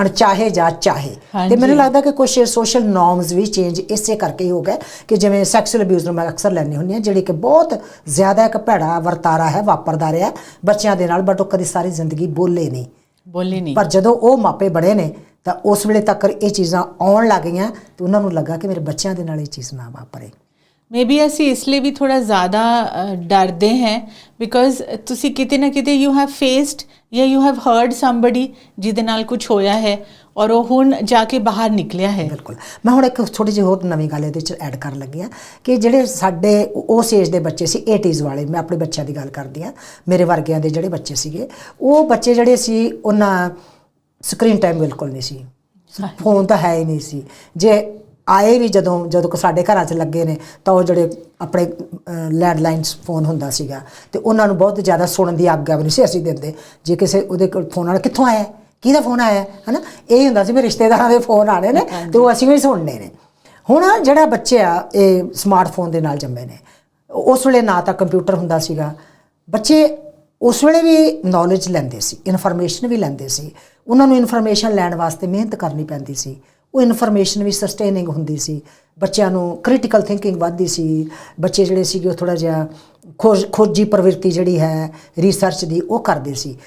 ਅਣਚਾਹੇ ਜਾਂ ਚਾਹੇ। ਤੇ। ਮੈਨੂੰ ਲੱਗਦਾ ਕਿ ਕੁਝ ਸੋਸ਼ਲ ਨਾਰਮਸ ਵੀ ਚੇਂਜ ਇਸੇ ਕਰਕੇ ਹੀ ਹੋ ਗਏ ਕਿ ਜਿਵੇਂ ਸੈਕਸੁਅਲ ਅਬਿਊਜ਼ ਨੂੰ ਮੈਂ ਅਕਸਰ ਲੈਂਦੀ ਹੁੰਦੀ ਹਾਂ ਜਿਹੜੀ ਕਿ ਬਹੁਤ ਜ਼ਿਆਦਾ ਇੱਕ ਭੈੜਾ ਵਰਤਾਰਾ ਹੈ ਵਾਪਰਦਾ ਰਿਹਾ ਬੱਚਿਆਂ ਦੇ ਨਾਲ ਬਟ ਉਹ ਕਦੀ ਸਾਰੀ ਜ਼ਿੰਦਗੀ ਬੋਲੇ ਨਹੀਂ। ਬੋਲੀ ਨਹੀਂ। ਪਰ ਜਦੋਂ ਉਹ ਮਾਪੇ ਬੜੇ ਨੇ ਤਾਂ ਉਸ ਵੇਲੇ ਤੱਕ ਇਹ ਚੀਜ਼ਾਂ ਆਉਣ ਲੱਗ ਗਈਆਂ ਤੇ ਉਹਨਾਂ ਨੂੰ ਲੱਗਾ ਕਿ ਮੇਰੇ ਬੱਚਿਆਂ ਦੇ ਨਾਲ ਇਹ ਚੀਜ਼ ਨਾ ਵਾਪਰੇ। ਮੇਬੀ ਅਸੀਂ ਇਸ ਲਈ ਵੀ ਥੋੜਾ ਜ਼ਿਆਦਾ ਡਰਦੇ ਹਾਂ ਬਿਕੋਜ਼ ਤੁਸੀਂ ਕਿਤੇ ਨਾ ਕਿਤੇ ਯੂ ਹੈਵ ਫੇਸਡ ਜਾਂ ਯੂ ਹੈਵ ਹਰਡ ਸਮਬਡੀ ਜਿਹਦੇ ਨਾਲ ਕੁਝ ਹੋਇਆ ਹੈ। ਔਰ ਉਹ ਹੁਣ ਜਾ ਕੇ ਬਾਹਰ ਨਿਕਲਿਆ ਹੈ। ਬਿਲਕੁਲ। ਮੈਂ ਹੁਣ ਇੱਕ ਛੋਟੀ ਜਿਹੀ ਹੋਰ ਨਵੀਂ ਗੱਲ ਇਹਦੇ ਚ ਐਡ ਕਰਨ ਲੱਗੀ ਆ ਕਿ ਜਿਹੜੇ ਸਾਡੇ ਉਸ ਏਜ ਦੇ ਬੱਚੇ ਸੀ 80s ਵਾਲੇ, ਮੈਂ ਆਪਣੇ ਬੱਚਿਆਂ ਦੀ ਗੱਲ ਕਰਦੀ ਆ ਮੇਰੇ ਵਰਗਿਆਂ ਦੇ ਜਿਹੜੇ ਬੱਚੇ ਸੀਗੇ, ਉਹ ਬੱਚੇ ਜਿਹੜੇ ਸੀ, ਉਹਨਾਂ ਸਕਰੀਨ ਟਾਈਮ ਬਿਲਕੁਲ ਨਹੀਂ ਸੀ। ਫੋਨ ਤਾਂ ਹੈ ਹੀ ਨਹੀਂ ਸੀ। ਜੇ ਆਏ ਵੀ ਜਦੋਂ ਜਦੋਂ ਕੋ ਸਾਡੇ ਘਰਾਂ 'ਚ ਲੱਗੇ ਨੇ, ਤਾਂ ਉਹ ਜਿਹੜੇ ਆਪਣੇ ਲੈਂਡਲਾਈਨਸ ਫੋਨ ਹੁੰਦਾ ਸੀਗਾ, ਤੇ ਉਹਨਾਂ ਨੂੰ ਬਹੁਤ ਜ਼ਿਆਦਾ ਸੁਣਨ ਦੀ ਆਗਿਆ ਵੀ ਨਹੀਂ ਸੀ ਅਸੀਂ ਦਿੰਦੇ। ਜੇ ਕਿਸੇ ਉਹਦੇ ਕੋਲ ਫੋਨ ਆਣਾ ਕਿੱਥੋਂ ਆਇਆ? ਕਿਹਦਾ ਫੋਨ ਆਇਆ? ਹੈ? ਹਨਾ? ਇਹ ਹੁੰਦਾ ਸੀ ਵੀ ਰਿਸ਼ਤੇਦਾਰਾਂ ਦੇ ਫੋਨ ਆਣੇ ਨੇ ਤੇ ਉਹ ਅਸੀਂ ਵੀ ਸੁਣਨੇ ਨੇ। ਹੁਣ ਜਿਹੜਾ ਬੱਚੇ ਆ ਇਹ ਸਮਾਰਟਫੋਨ ਦੇ ਨਾਲ ਜੰਮੇ ਨੇ। ਉਸ ਵੇਲੇ ਨਾ ਤਾਂ ਕੰਪਿਊਟਰ ਹੁੰਦਾ ਸੀਗਾ। ਬੱਚੇ ਉਸ ਵੇਲੇ ਵੀ ਨੌਲੇਜ ਲੈਂਦੇ ਸੀ ਇਨਫੋਰਮੇਸ਼ਨ ਵੀ ਲੈਂਦੇ ਸੀ। ਉਹਨਾਂ ਨੂੰ ਇਨਫੋਰਮੇਸ਼ਨ ਲੈਣ ਵਾਸਤੇ ਮਿਹਨਤ ਕਰਨੀ ਪੈਂਦੀ ਸੀ। ਉਹ ਇਨਫੋਰਮੇਸ਼ਨ ਵੀ ਸਸਟੇਨਿੰਗ ਹੁੰਦੀ ਸੀ। ਬੱਚਿਆਂ ਨੂੰ ਕ੍ਰਿਟੀਕਲ ਥਿੰਕਿੰਗ ਵੱਧਦੀ ਸੀ। ਬੱਚੇ ਜਿਹੜੇ ਸੀਗੇ ਉਹ ਥੋੜਾ ਜਿਹਾ ਖੋਜ ਖੋਜੀ ਪ੍ਰਵਿਰਤੀ ਜਿਹੜੀ ਹੈ ਰਿਸਰਚ ਦੀ ਉਹ ਕਰਦੇ ਸੀ।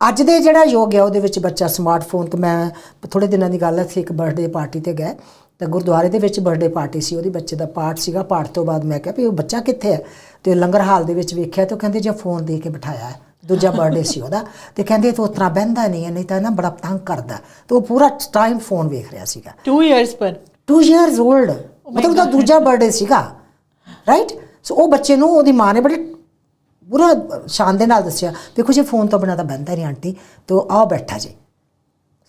ਅੱਜ ਦੇ ਜਿਹੜਾ ਯੁੱਗ ਹੈ ਉਹਦੇ ਵਿੱਚ ਬੱਚਾ ਸਮਾਰਟਫੋਨ ਤੇ ਮੈਂ ਥੋੜੇ ਦਿਨਾਂ ਦੀ ਗੱਲ ਹੈ ਸੀ ਇੱਕ ਬਰਥਡੇ ਪਾਰਟੀ ਤੇ ਗਏ। ਤਾਂ ਗੁਰਦੁਆਰੇ ਦੇ ਵਿੱਚ ਬਰਥਡੇ ਪਾਰਟੀ ਸੀ ਉਹਦੀ ਬੱਚੇ ਦਾ ਪਾਠ ਸੀਗਾ। ਪਾਠ ਤੋਂ ਬਾਅਦ ਮੈਂ ਕਿਹਾ ਵੀ ਉਹ ਬੱਚਾ ਕਿੱਥੇ ਹੈ? ਤੇ ਲੰਗਰ ਹਾਲ ਦੇ ਵਿੱਚ ਵੇਖਿਆ ਤੇ ਉਹ ਕਹਿੰਦੇ ਜੇ ਫੋਨ ਦੇ ਕੇ ਬਿਠਾਇਆ ਹੈ। ਦੂਜਾ ਬਰਥਡੇ ਸੀ ਉਹਦਾ। ਤੇ ਕਹਿੰਦੇ ਤੂੰ ਉਤਨਾ ਬਹਿੰਦਾ ਨਹੀਂ ਹੈ ਨਹੀਂ ਤਾਂ ਨਾ ਬੜਾ ਤੰਗ ਕਰਦਾ ਤੇ ਉਹ ਪੂਰਾ ਟਾਈਮ ਫੋਨ ਵੇਖ ਰਿਹਾ ਸੀਗਾ। 2 ਇਅਰਸ ਪਰ। 2 ਇਅਰਸ 올ਡ ਮਤਲਬ ਉਹਦਾ ਦੂਜਾ ਬਰਥਡੇ ਸੀਗਾ। ਰਾਈਟ ਸੋ ਉਹ ਬੱਚੇ ਨੂੰ ਉਹਦੀ ਮਾਂ ਨੇ ਬੜੇ ਬੁਰਾ ਸ਼ਾਨ ਦੇ ਨਾਲ ਦੱਸਿਆ ਦੇਖੋ ਜੇ ਫੋਨ ਤੋਂ ਬਿਨਾਂ ਤਾਂ ਬੰਦਾ ਨਹੀਂ ਆਂਟੀ, ਤੇ ਉਹ ਆਹ ਬੈਠਾ ਜੇ।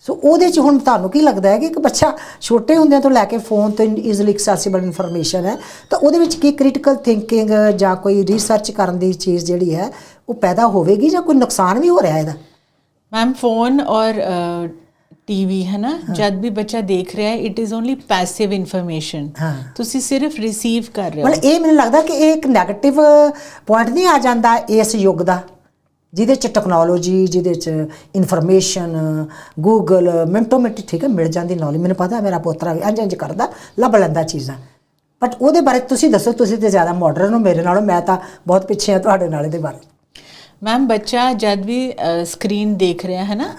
ਸੋ ਉਹਦੇ ਚ ਹੁਣ ਤੁਹਾਨੂੰ ਕੀ ਲੱਗਦਾ ਹੈ ਕਿ ਇੱਕ ਬੱਚਾ ਛੋਟੇ ਹੁੰਦਿਆਂ ਤੋਂ ਲੈ ਕੇ ਫੋਨ ਤੋਂ ਈਜ਼ੀਲੀ ਐਕਸੈਸਿਬਲ ਇਨਫੋਰਮੇਸ਼ਨ ਹੈ, ਤਾਂ ਉਹਦੇ ਵਿੱਚ ਕੀ ਕ੍ਰਿਟੀਕਲ ਥਿੰਕਿੰਗ ਜਾਂ ਕੋਈ ਰਿਸਰਚ ਕਰਨ ਦੀ ਚੀਜ਼ ਜਿਹੜੀ ਹੈ, ਉਹ ਪੈਦਾ ਹੋਵੇਗੀ ਜਾਂ ਕੋਈ ਨੁਕਸਾਨ ਵੀ ਹੋ ਰਿਹਾ ਇਹਦਾ? ਮੈਮ ਫੋਨ ਔਰ ਟੀਵੀ ਹੈ ਨਾ ਜਦ ਵੀ ਬੱਚਾ ਦੇਖ ਰਿਹਾ ਹੈ it is only passive information. ਤੁਸੀਂ ਸਿਰਫ ਰਿਸੀਵ ਕਰ ਰਹੇ ਹੋ ਮਤਲਬ ਇਹ ਮੈਨੂੰ ਲੱਗਦਾ ਕਿ ਇਹ ਇੱਕ 네ਗੇਟਿਵ ਪੁਆਇੰਟ ਨਹੀਂ ਆ ਜਾਂਦਾ ਇਸ ਯੁੱਗ ਦਾ ਜਿਹਦੇ ਚ ਟੈਕਨੋਲੋਜੀ ਜਿਹਦੇ ਚ ਇਨਫੋਰਮੇਸ਼ਨ ਗੂਗਲ ਮਿੰਟੋ ਮਿੰਟ ਠੀਕ ਹੈ ਮਿਲ ਜਾਂਦੀ ਨੌਲੇਜ ਮੈਨੂੰ ਪਤਾ ਮੇਰਾ ਪੋਤਰਾ ਵੀ ਇੰਜ ਇੰਜ ਕਰਦਾ ਲੱਭ ਲੈਂਦਾ ਚੀਜ਼ਾਂ ਬਟ ਉਹਦੇ ਬਾਰੇ ਤੁਸੀਂ ਦੱਸੋ ਤੁਸੀਂ ਤੇ ਜ਼ਿਆਦਾ ਮਾਡਰਨ ਹੋ ਮੇਰੇ ਨਾਲੋਂ ਮੈਂ ਤਾਂ ਬਹੁਤ ਪਿੱਛੇ ਆ ਤੁਹਾਡੇ ਨਾਲ ਇਹਦੇ ਬਾਰੇ ਮੈਮ ਬੱਚਾ ਜਦ ਵੀ ਸਕਰੀਨ ਦੇਖ ਰਿਹਾ ਹੈ ਨਾ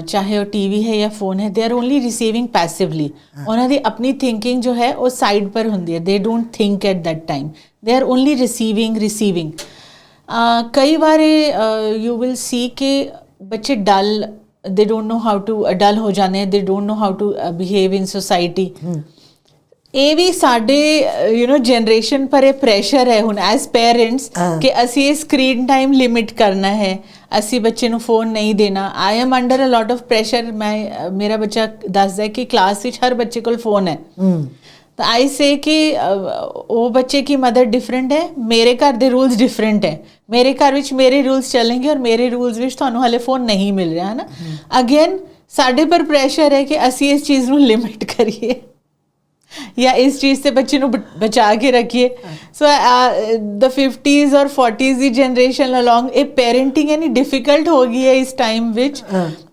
ਚਾਹੇ ਉਹ ਟੀਵੀ ਹੈ ਜਾਂ ਫੋਨ ਹੈ ਦੇ ਆਰ ਓਨਲੀ ਰਿਸੀਵਿੰਗ ਪੈਸਿਵਲੀ ਉਹਨਾਂ ਦੀ ਆਪਣੀ ਥਿੰਕਿੰਗ ਜੋ ਹੈ ਉਹ ਸਾਈਡ ਪਰ ਹੁੰਦੀ ਹੈ। They don't think at that time they are only receiving receiving ਕਈ ਵਾਰ ਯੂ ਵਿਲ ਸੀ ਕਿ ਬੱਚੇ dull they don't know how to dull ਹੋ ਜਾਂਦੇ they don't know how to behave in society ਇਹ ਵੀ ਸਾਡੇ ਯੂ نو ਜਨਰੇਸ਼ਨ ਪਰ ਇਹ ਪ੍ਰੈਸ਼ਰ ਹੈ ਹੁਣ ਐਸ ਪੇਰੈਂਟਸ। ਕਿ ਅਸੀਂ ਇਹ ਸਕਰੀਨ ਟਾਈਮ ਲਿਮਿਟ ਕਰਨਾ ਹੈ। ਅਸੀਂ ਬੱਚੇ ਨੂੰ ਫੋਨ ਨਹੀਂ ਦੇਣਾ। I am under a lot of pressure ਮੈਂ ਮੇਰਾ ਬੱਚਾ ਦੱਸਦਾ ਹੈ ਕਿ ਕਲਾਸ ਵਿੱਚ ਹਰ ਬੱਚੇ ਕੋਲ ਫੋਨ ਹੈ। ਤਾਂ ਆਈ ਸੇ ਕਿ ਉਹ ਬੱਚੇ ਕੀ ਮਦਰ ਡਿਫਰੈਂਟ ਹੈ? ਮੇਰੇ ਘਰ ਦੇ ਰੂਲਸ ਡਿਫਰੈਂਟ ਹੈ। ਮੇਰੇ ਘਰ ਵਿੱਚ ਮੇਰੇ ਰੂਲਸ ਚੱਲਣਗੇ ਔਰ ਮੇਰੇ ਰੂਲਸ ਵਿੱਚ ਤੁਹਾਨੂੰ ਹਲੇ ਫੋਨ ਨਹੀਂ ਮਿਲ ਰਿਹਾ ਹੈ। ਨਾ ਅਗੇਨ ਸਾਡੇ ਪਰ ਪ੍ਰੈਸ਼ਰ ਹੈ ਕਿ ਅਸੀਂ ਇਸ ਚੀਜ਼ ਨੂੰ ਲਿਮਿਟ ਕਰੀਏ। ਜਾਂ ਇਸ ਚੀਜ਼ ਤੇ ਬੱਚੇ ਨੂੰ ਬਚਾ ਕੇ ਰੱਖੀਏ। ਸੋ ਦ 50s ਔਰ 40s ਦੀ ਜਨਰੇਸ਼ਨ ਅਲੋਂਗ ਇਹ ਪੈਰੈਂਟਿੰਗ ਇਨੀ ਡਿਫਿਕਲਟ ਹੋ ਗਈ ਹੈ ਇਸ ਟਾਈਮ ਵਿੱਚ।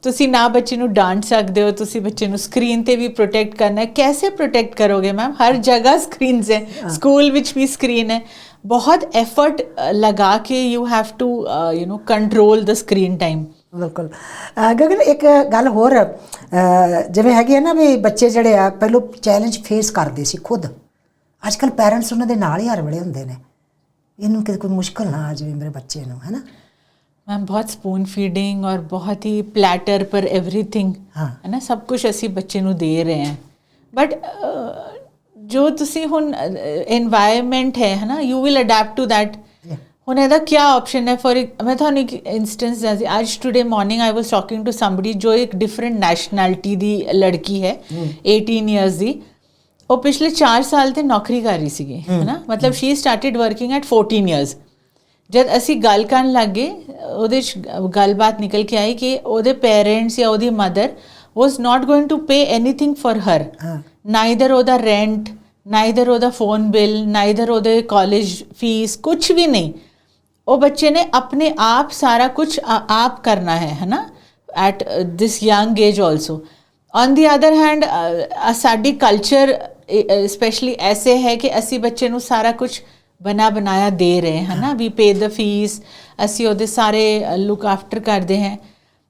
ਤੁਸੀਂ ਨਾ ਬੱਚੇ ਨੂੰ ਡਾਂਟ ਸਕਦੇ ਹੋ ਤੁਸੀਂ ਬੱਚੇ ਨੂੰ ਸਕਰੀਨ ਤੇ ਵੀ ਪ੍ਰੋਟੈਕਟ ਕਰਨਾ ਹੈ। ਕੈਸੇ ਪ੍ਰੋਟੈਕਟ ਕਰੋਗੇ ਮੈਮ ਹਰ ਜਗ੍ਹਾ ਸਕਰੀਨਸ ਹੈ। ਸਕੂਲ ਵਿੱਚ ਵੀ ਸਕਰੀਨ ਹੈ। ਬਹੁਤ ਐਫਰਟ ਲਗਾ ਕੇ you have to you know control the screen time ਬਿਲਕੁਲ। ਗਗਨ ਇੱਕ ਗੱਲ ਹੋਰ ਜਿਵੇਂ ਹੈਗੀ ਹੈ ਨਾ ਵੀ ਬੱਚੇ ਜਿਹੜੇ ਆ ਪਹਿਲੋਂ ਚੈਲੰਜ ਫੇਸ ਕਰਦੇ ਸੀ ਖੁਦ। ਅੱਜ ਕੱਲ ਪੈਰੈਂਟਸ ਉਹਨਾਂ ਦੇ ਨਾਲ ਹੀ ਹਰ ਵੇਲੇ ਹੁੰਦੇ ਨੇ। ਇਹਨੂੰ ਕਿਤੇ ਕੋਈ ਮੁਸ਼ਕਲ ਨਾ ਆ ਜਾਵੇ ਮੇਰੇ ਬੱਚੇ ਨੂੰ ਹੈ ਨਾ? ਮੈਮ ਬਹੁਤ ਸਪੂਨ ਫੀਡਿੰਗ ਔਰ ਬਹੁਤ ਹੀ ਪਲੈਟਰ ਪਰ एवरीथिंग ਹੈ। ਨਾ? ਸਭ ਕੁਝ ਅਸੀਂ ਬੱਚੇ ਨੂੰ ਦੇ ਰਹੇ ਹਾਂ। ਬਟ ਜੋ ਤੁਸੀਂ ਹੁਣ এনवायरमेंट ਹੈ ਹੈ ਨਾ? You will adapt to that ਹੁਣ ਇਹਦਾ ਕੀ ਆਪਸ਼ਨ ਹੈ ਫॉर ਮੈਂ ਤੁਹਾਨੂੰ ਇੱਕ ਇਨਸਟੈਂਸ ਦੱਸਦੀ ਅੱਜ today morning I was talking to somebody ਜੋ ਇੱਕ ਡਿਫਰੈਂਟ ਨੈਸ਼ਨੈਲਿਟੀ ਦੀ ਲੜਕੀ ਹੈ 18 ਇਅਰਸ ਦੀ ਉਹ ਪਿਛਲੇ 4 ਸਾਲ ਤੇ ਨੌਕਰੀ ਕਰ ਰਹੀ ਸੀਗੀ ਹੈ ਨਾ ਮਤਲਬ she started working at 14 years ਜਦ ਅਸੀਂ ਗੱਲ ਕਰਨ ਲੱਗੇ ਉਹਦੇ ਚ ਗੱਲਬਾਤ ਨਿਕਲ ਕੇ ਆਈ ਕਿ ਉਹਦੇ ਪੇਰੈਂਟਸ ਜਾਂ ਉਹਦੀ mother was not going to pay anything for her ਹਾਂ। ਨਾਈਦਰ ਉਹਦਾ ਰੈਂਟ ਨਾਈਦਰ ਉਹਦਾ ਫੋਨ ਬਿੱਲ ਨਾਈਦਰ ਉਹਦੇ ਕਾਲਜ ਫੀਸ ਕੁਝ ਵੀ ਨਹੀਂ ਉਹ ਬੱਚੇ ਨੇ ਆਪਣੇ ਆਪ ਸਾਰਾ ਕੁਝ ਆਪ ਕਰਨਾ ਹੈ ਹੈਨਾ? At this young age also on the other hand ਸਾਡੀ ਕਲਚਰ ਸਪੈਸ਼ਲੀ ਐਸੇ ਹੈ ਕਿ ਅਸੀਂ ਬੱਚੇ ਨੂੰ ਸਾਰਾ ਕੁਝ ਬਣਾ ਬਣਾਇਆ ਦੇ ਰਹੇ ਹਾਂ ਨਾ ਵੀ ਪੇ ਦ ਫੀਸ ਅਸੀਂ ਉਹਦੇ ਸਾਰੇ ਲੁੱਕ ਆਫਟਰ ਕਰਦੇ ਹਾਂ।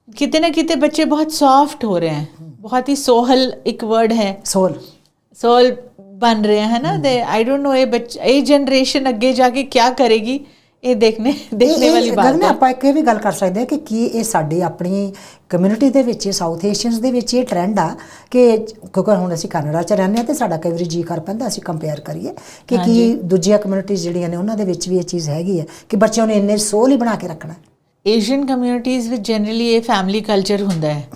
ਕਿਤੇ ਨਾ ਕਿਤੇ ਬੱਚੇ ਬਹੁਤ ਸੌਫਟ ਹੋ ਰਹੇ ਹਨ ਬਹੁਤ ਹੀ ਸੋਹਲ ਇੱਕ ਵਰਡ ਹੈ। ਸੋਲ ਸੋਲ ਬਣ ਰਹੇ ਹੈ ਨਾ ਦੇ ਆਈ ਡੋਨਟ ਨੋ ਇਹ ਬੱਚ ਇਹ ਜਨਰੇਸ਼ਨ ਅੱਗੇ ਜਾ ਕੇ ਕੀ ਕਰੇਗੀ? ਇਹ ਦੇਖਣੇ ਦੇਖਣੇ ਇਹ- ਵਾਲੀ ਬਾਤ ਹੈ। ਆਪਾਂ ਇੱਕ ਇਹ ਵੀ ਗੱਲ ਕਰ ਸਕਦੇ ਹਾਂ ਕਿ ਕੀ ਇਹ ਸਾਡੀ ਆਪਣੀ ਕਮਿਊਨਿਟੀ ਦੇ ਵਿੱਚ ਸਾਊਥ ਏਸ਼ੀਅਨਸ ਦੇ ਵਿੱਚ ਇਹ ਟ੍ਰੈਂਡ ਆ ਕਿ ਕਿਉਂਕਿ ਹੁਣ ਅਸੀਂ ਕੈਨੇਡਾ 'ਚ ਰਹਿੰਦੇ ਹਾਂ ਤੇ ਸਾਡਾ ਕਈ ਵਾਰੀ ਜੀ ਕਰ ਪੈਂਦਾ ਅਸੀਂ ਕੰਪੇਅਰ ਕਰੀਏ ਕਿ ਕੀ ਦੂਜੀਆਂ ਕਮਿਊਨਿਟੀਜ਼ ਜਿਹੜੀਆਂ ਨੇ ਉਹਨਾਂ ਦੇ ਵਿੱਚ ਵੀ ਇਹ ਚੀਜ਼ ਹੈਗੀ ਹੈ ਕਿ ਬੱਚਿਆਂ ਨੂੰ ਇੰਨੇ ਸੋਲ ਹੀ ਬਣਾ ਕੇ ਰੱਖਣਾ ਏਸ਼ੀਅਨ ਕਮਿਊਨਿਟੀਜ਼ ਵਿੱਚ ਜਨਰਲੀ ਇਹ ਫੈਮਿਲੀ ਕਲਚਰ ਹੁੰਦਾ ਹੈ।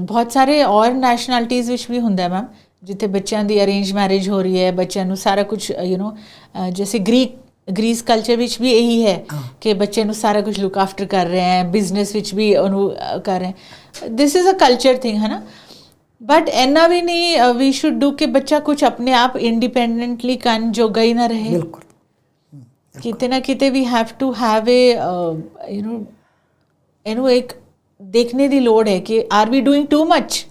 ਬਹੁਤ ਸਾਰੇ ਔਰ ਨੈਸ਼ਨੈਲਿਟੀਜ਼ ਵਿੱਚ ਵੀ ਹੁੰਦਾ ਹੈ ਮੈਮ ਜਿੱਥੇ ਬੱਚਿਆਂ ਦੀ ਅਰੇਂਜ ਮੈਰਿਜ ਹੋ ਰਹੀ ਹੈ ਬੱਚਿਆਂ ਨੂੰ ਸਾਰਾ ਕੁਝ ਯੂ نو ਜੈਸੇ ਗ੍ਰੀਕ ਗ੍ਰੀਸ ਕਲਚਰ ਵਿੱਚ ਵੀ ਇਹੀ ਹੈ ਕਿ ਬੱਚੇ ਨੂੰ ਸਾਰਾ ਕੁਝ ਲੁੱਕ ਆਫਟਰ ਕਰ ਰਹੇ ਹੈ ਬਿਜ਼ਨਸ ਵਿੱਚ ਵੀ ਉਹਨੂੰ ਅ, ਕਰ ਰਹੇ this is a culture thing ਹੈ ਨਾ? ਬਟ ਇੰਨਾ ਵੀ ਨਹੀਂ ਵੀ ਸ਼ੁੱਡ ਡੂ ਕਿ ਬੱਚਾ ਕੁਝ ਆਪਣੇ ਆਪ ਇੰਡੀਪੈਂਡੈਂਟਲੀ ਕਰਨ ਜੋਗਾ ਹੀ ਨਾ ਰਹੇ। ਬਿਲਕੁਲ। ਕਿਤੇ ਨਾ ਕਿਤੇ we have to have a you know ਇਹਨੂੰ ਇੱਕ ਦੇਖਣੇ ਦੀ ਲੋੜ ਹੈ ਕਿ are we doing too much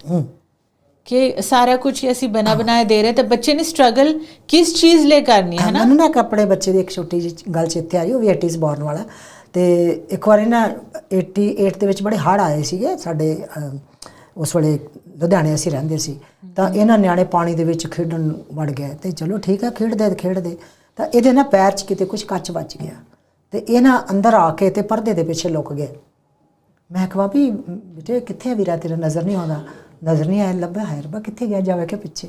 ਕਿ ਸਾਰਾ ਕੁਝ ਹੀ ਅਸੀਂ ਬਣਾ ਬਣਾਇਆ ਦੇ ਰਹੇ ਤੇ ਬੱਚੇ ਨੇ ਸਟਰਗਲ ਕਿਸ ਚੀਜ਼ ਲਈ ਕਰਨੀ ਹੈ ਨਾ ਮੈਨੂੰ ਨਾ ਆਪਣੇ ਬੱਚੇ ਦੀ ਇੱਕ ਛੋਟੀ ਜਿਹੀ ਗੱਲ ਚੇਤੇ ਆਈ ਉਹ ਵੀ 80s ਬੋਰਨ ਵਾਲਾ। ਤੇ ਇੱਕ ਵਾਰੀ ਨਾ 88 ਦੇ ਵਿੱਚ ਬੜੇ ਹੜ੍ਹ ਆਏ ਸੀਗੇ ਸਾਡੇ ਉਸ ਵੇਲੇ ਲੁਧਿਆਣੇ ਅਸੀਂ ਰਹਿੰਦੇ ਸੀ। ਤਾਂ ਇਹਨਾਂ ਨਿਆਣੇ ਪਾਣੀ ਦੇ ਵਿੱਚ ਖੇਡਣ ਵੜ ਗਏ ਤੇ ਚਲੋ ਠੀਕ ਆ ਖੇਡਦੇ ਖੇਡਦੇ। ਤਾਂ ਇਹਦੇ ਨਾ ਪੈਰ 'ਚ ਕਿਤੇ ਕੁਝ ਕੱਚ ਵੱਜ ਗਿਆ। ਤੇ ਇਹ ਨਾ ਅੰਦਰ ਆ ਕੇ ਤੇ ਪਰਦੇ ਦੇ ਪਿੱਛੇ ਲੁਕ ਗਏ। ਮੈਂ ਕਹਾਂ ਵੀ ਬੇਟੇ ਕਿੱਥੇ ਵੀਰਾ ਤੇਰਾ ਨਜ਼ਰ ਨਹੀਂ ਆਉਂਦਾ। ਨਜ਼ਰ ਨਹੀਂ ਆਇਆ ਲੱਭਿਆ ਹੈ ਰੱਬਾ ਕਿੱਥੇ ਗਿਆ? ਜਾਵੇ ਕਿ ਪਿੱਛੇ।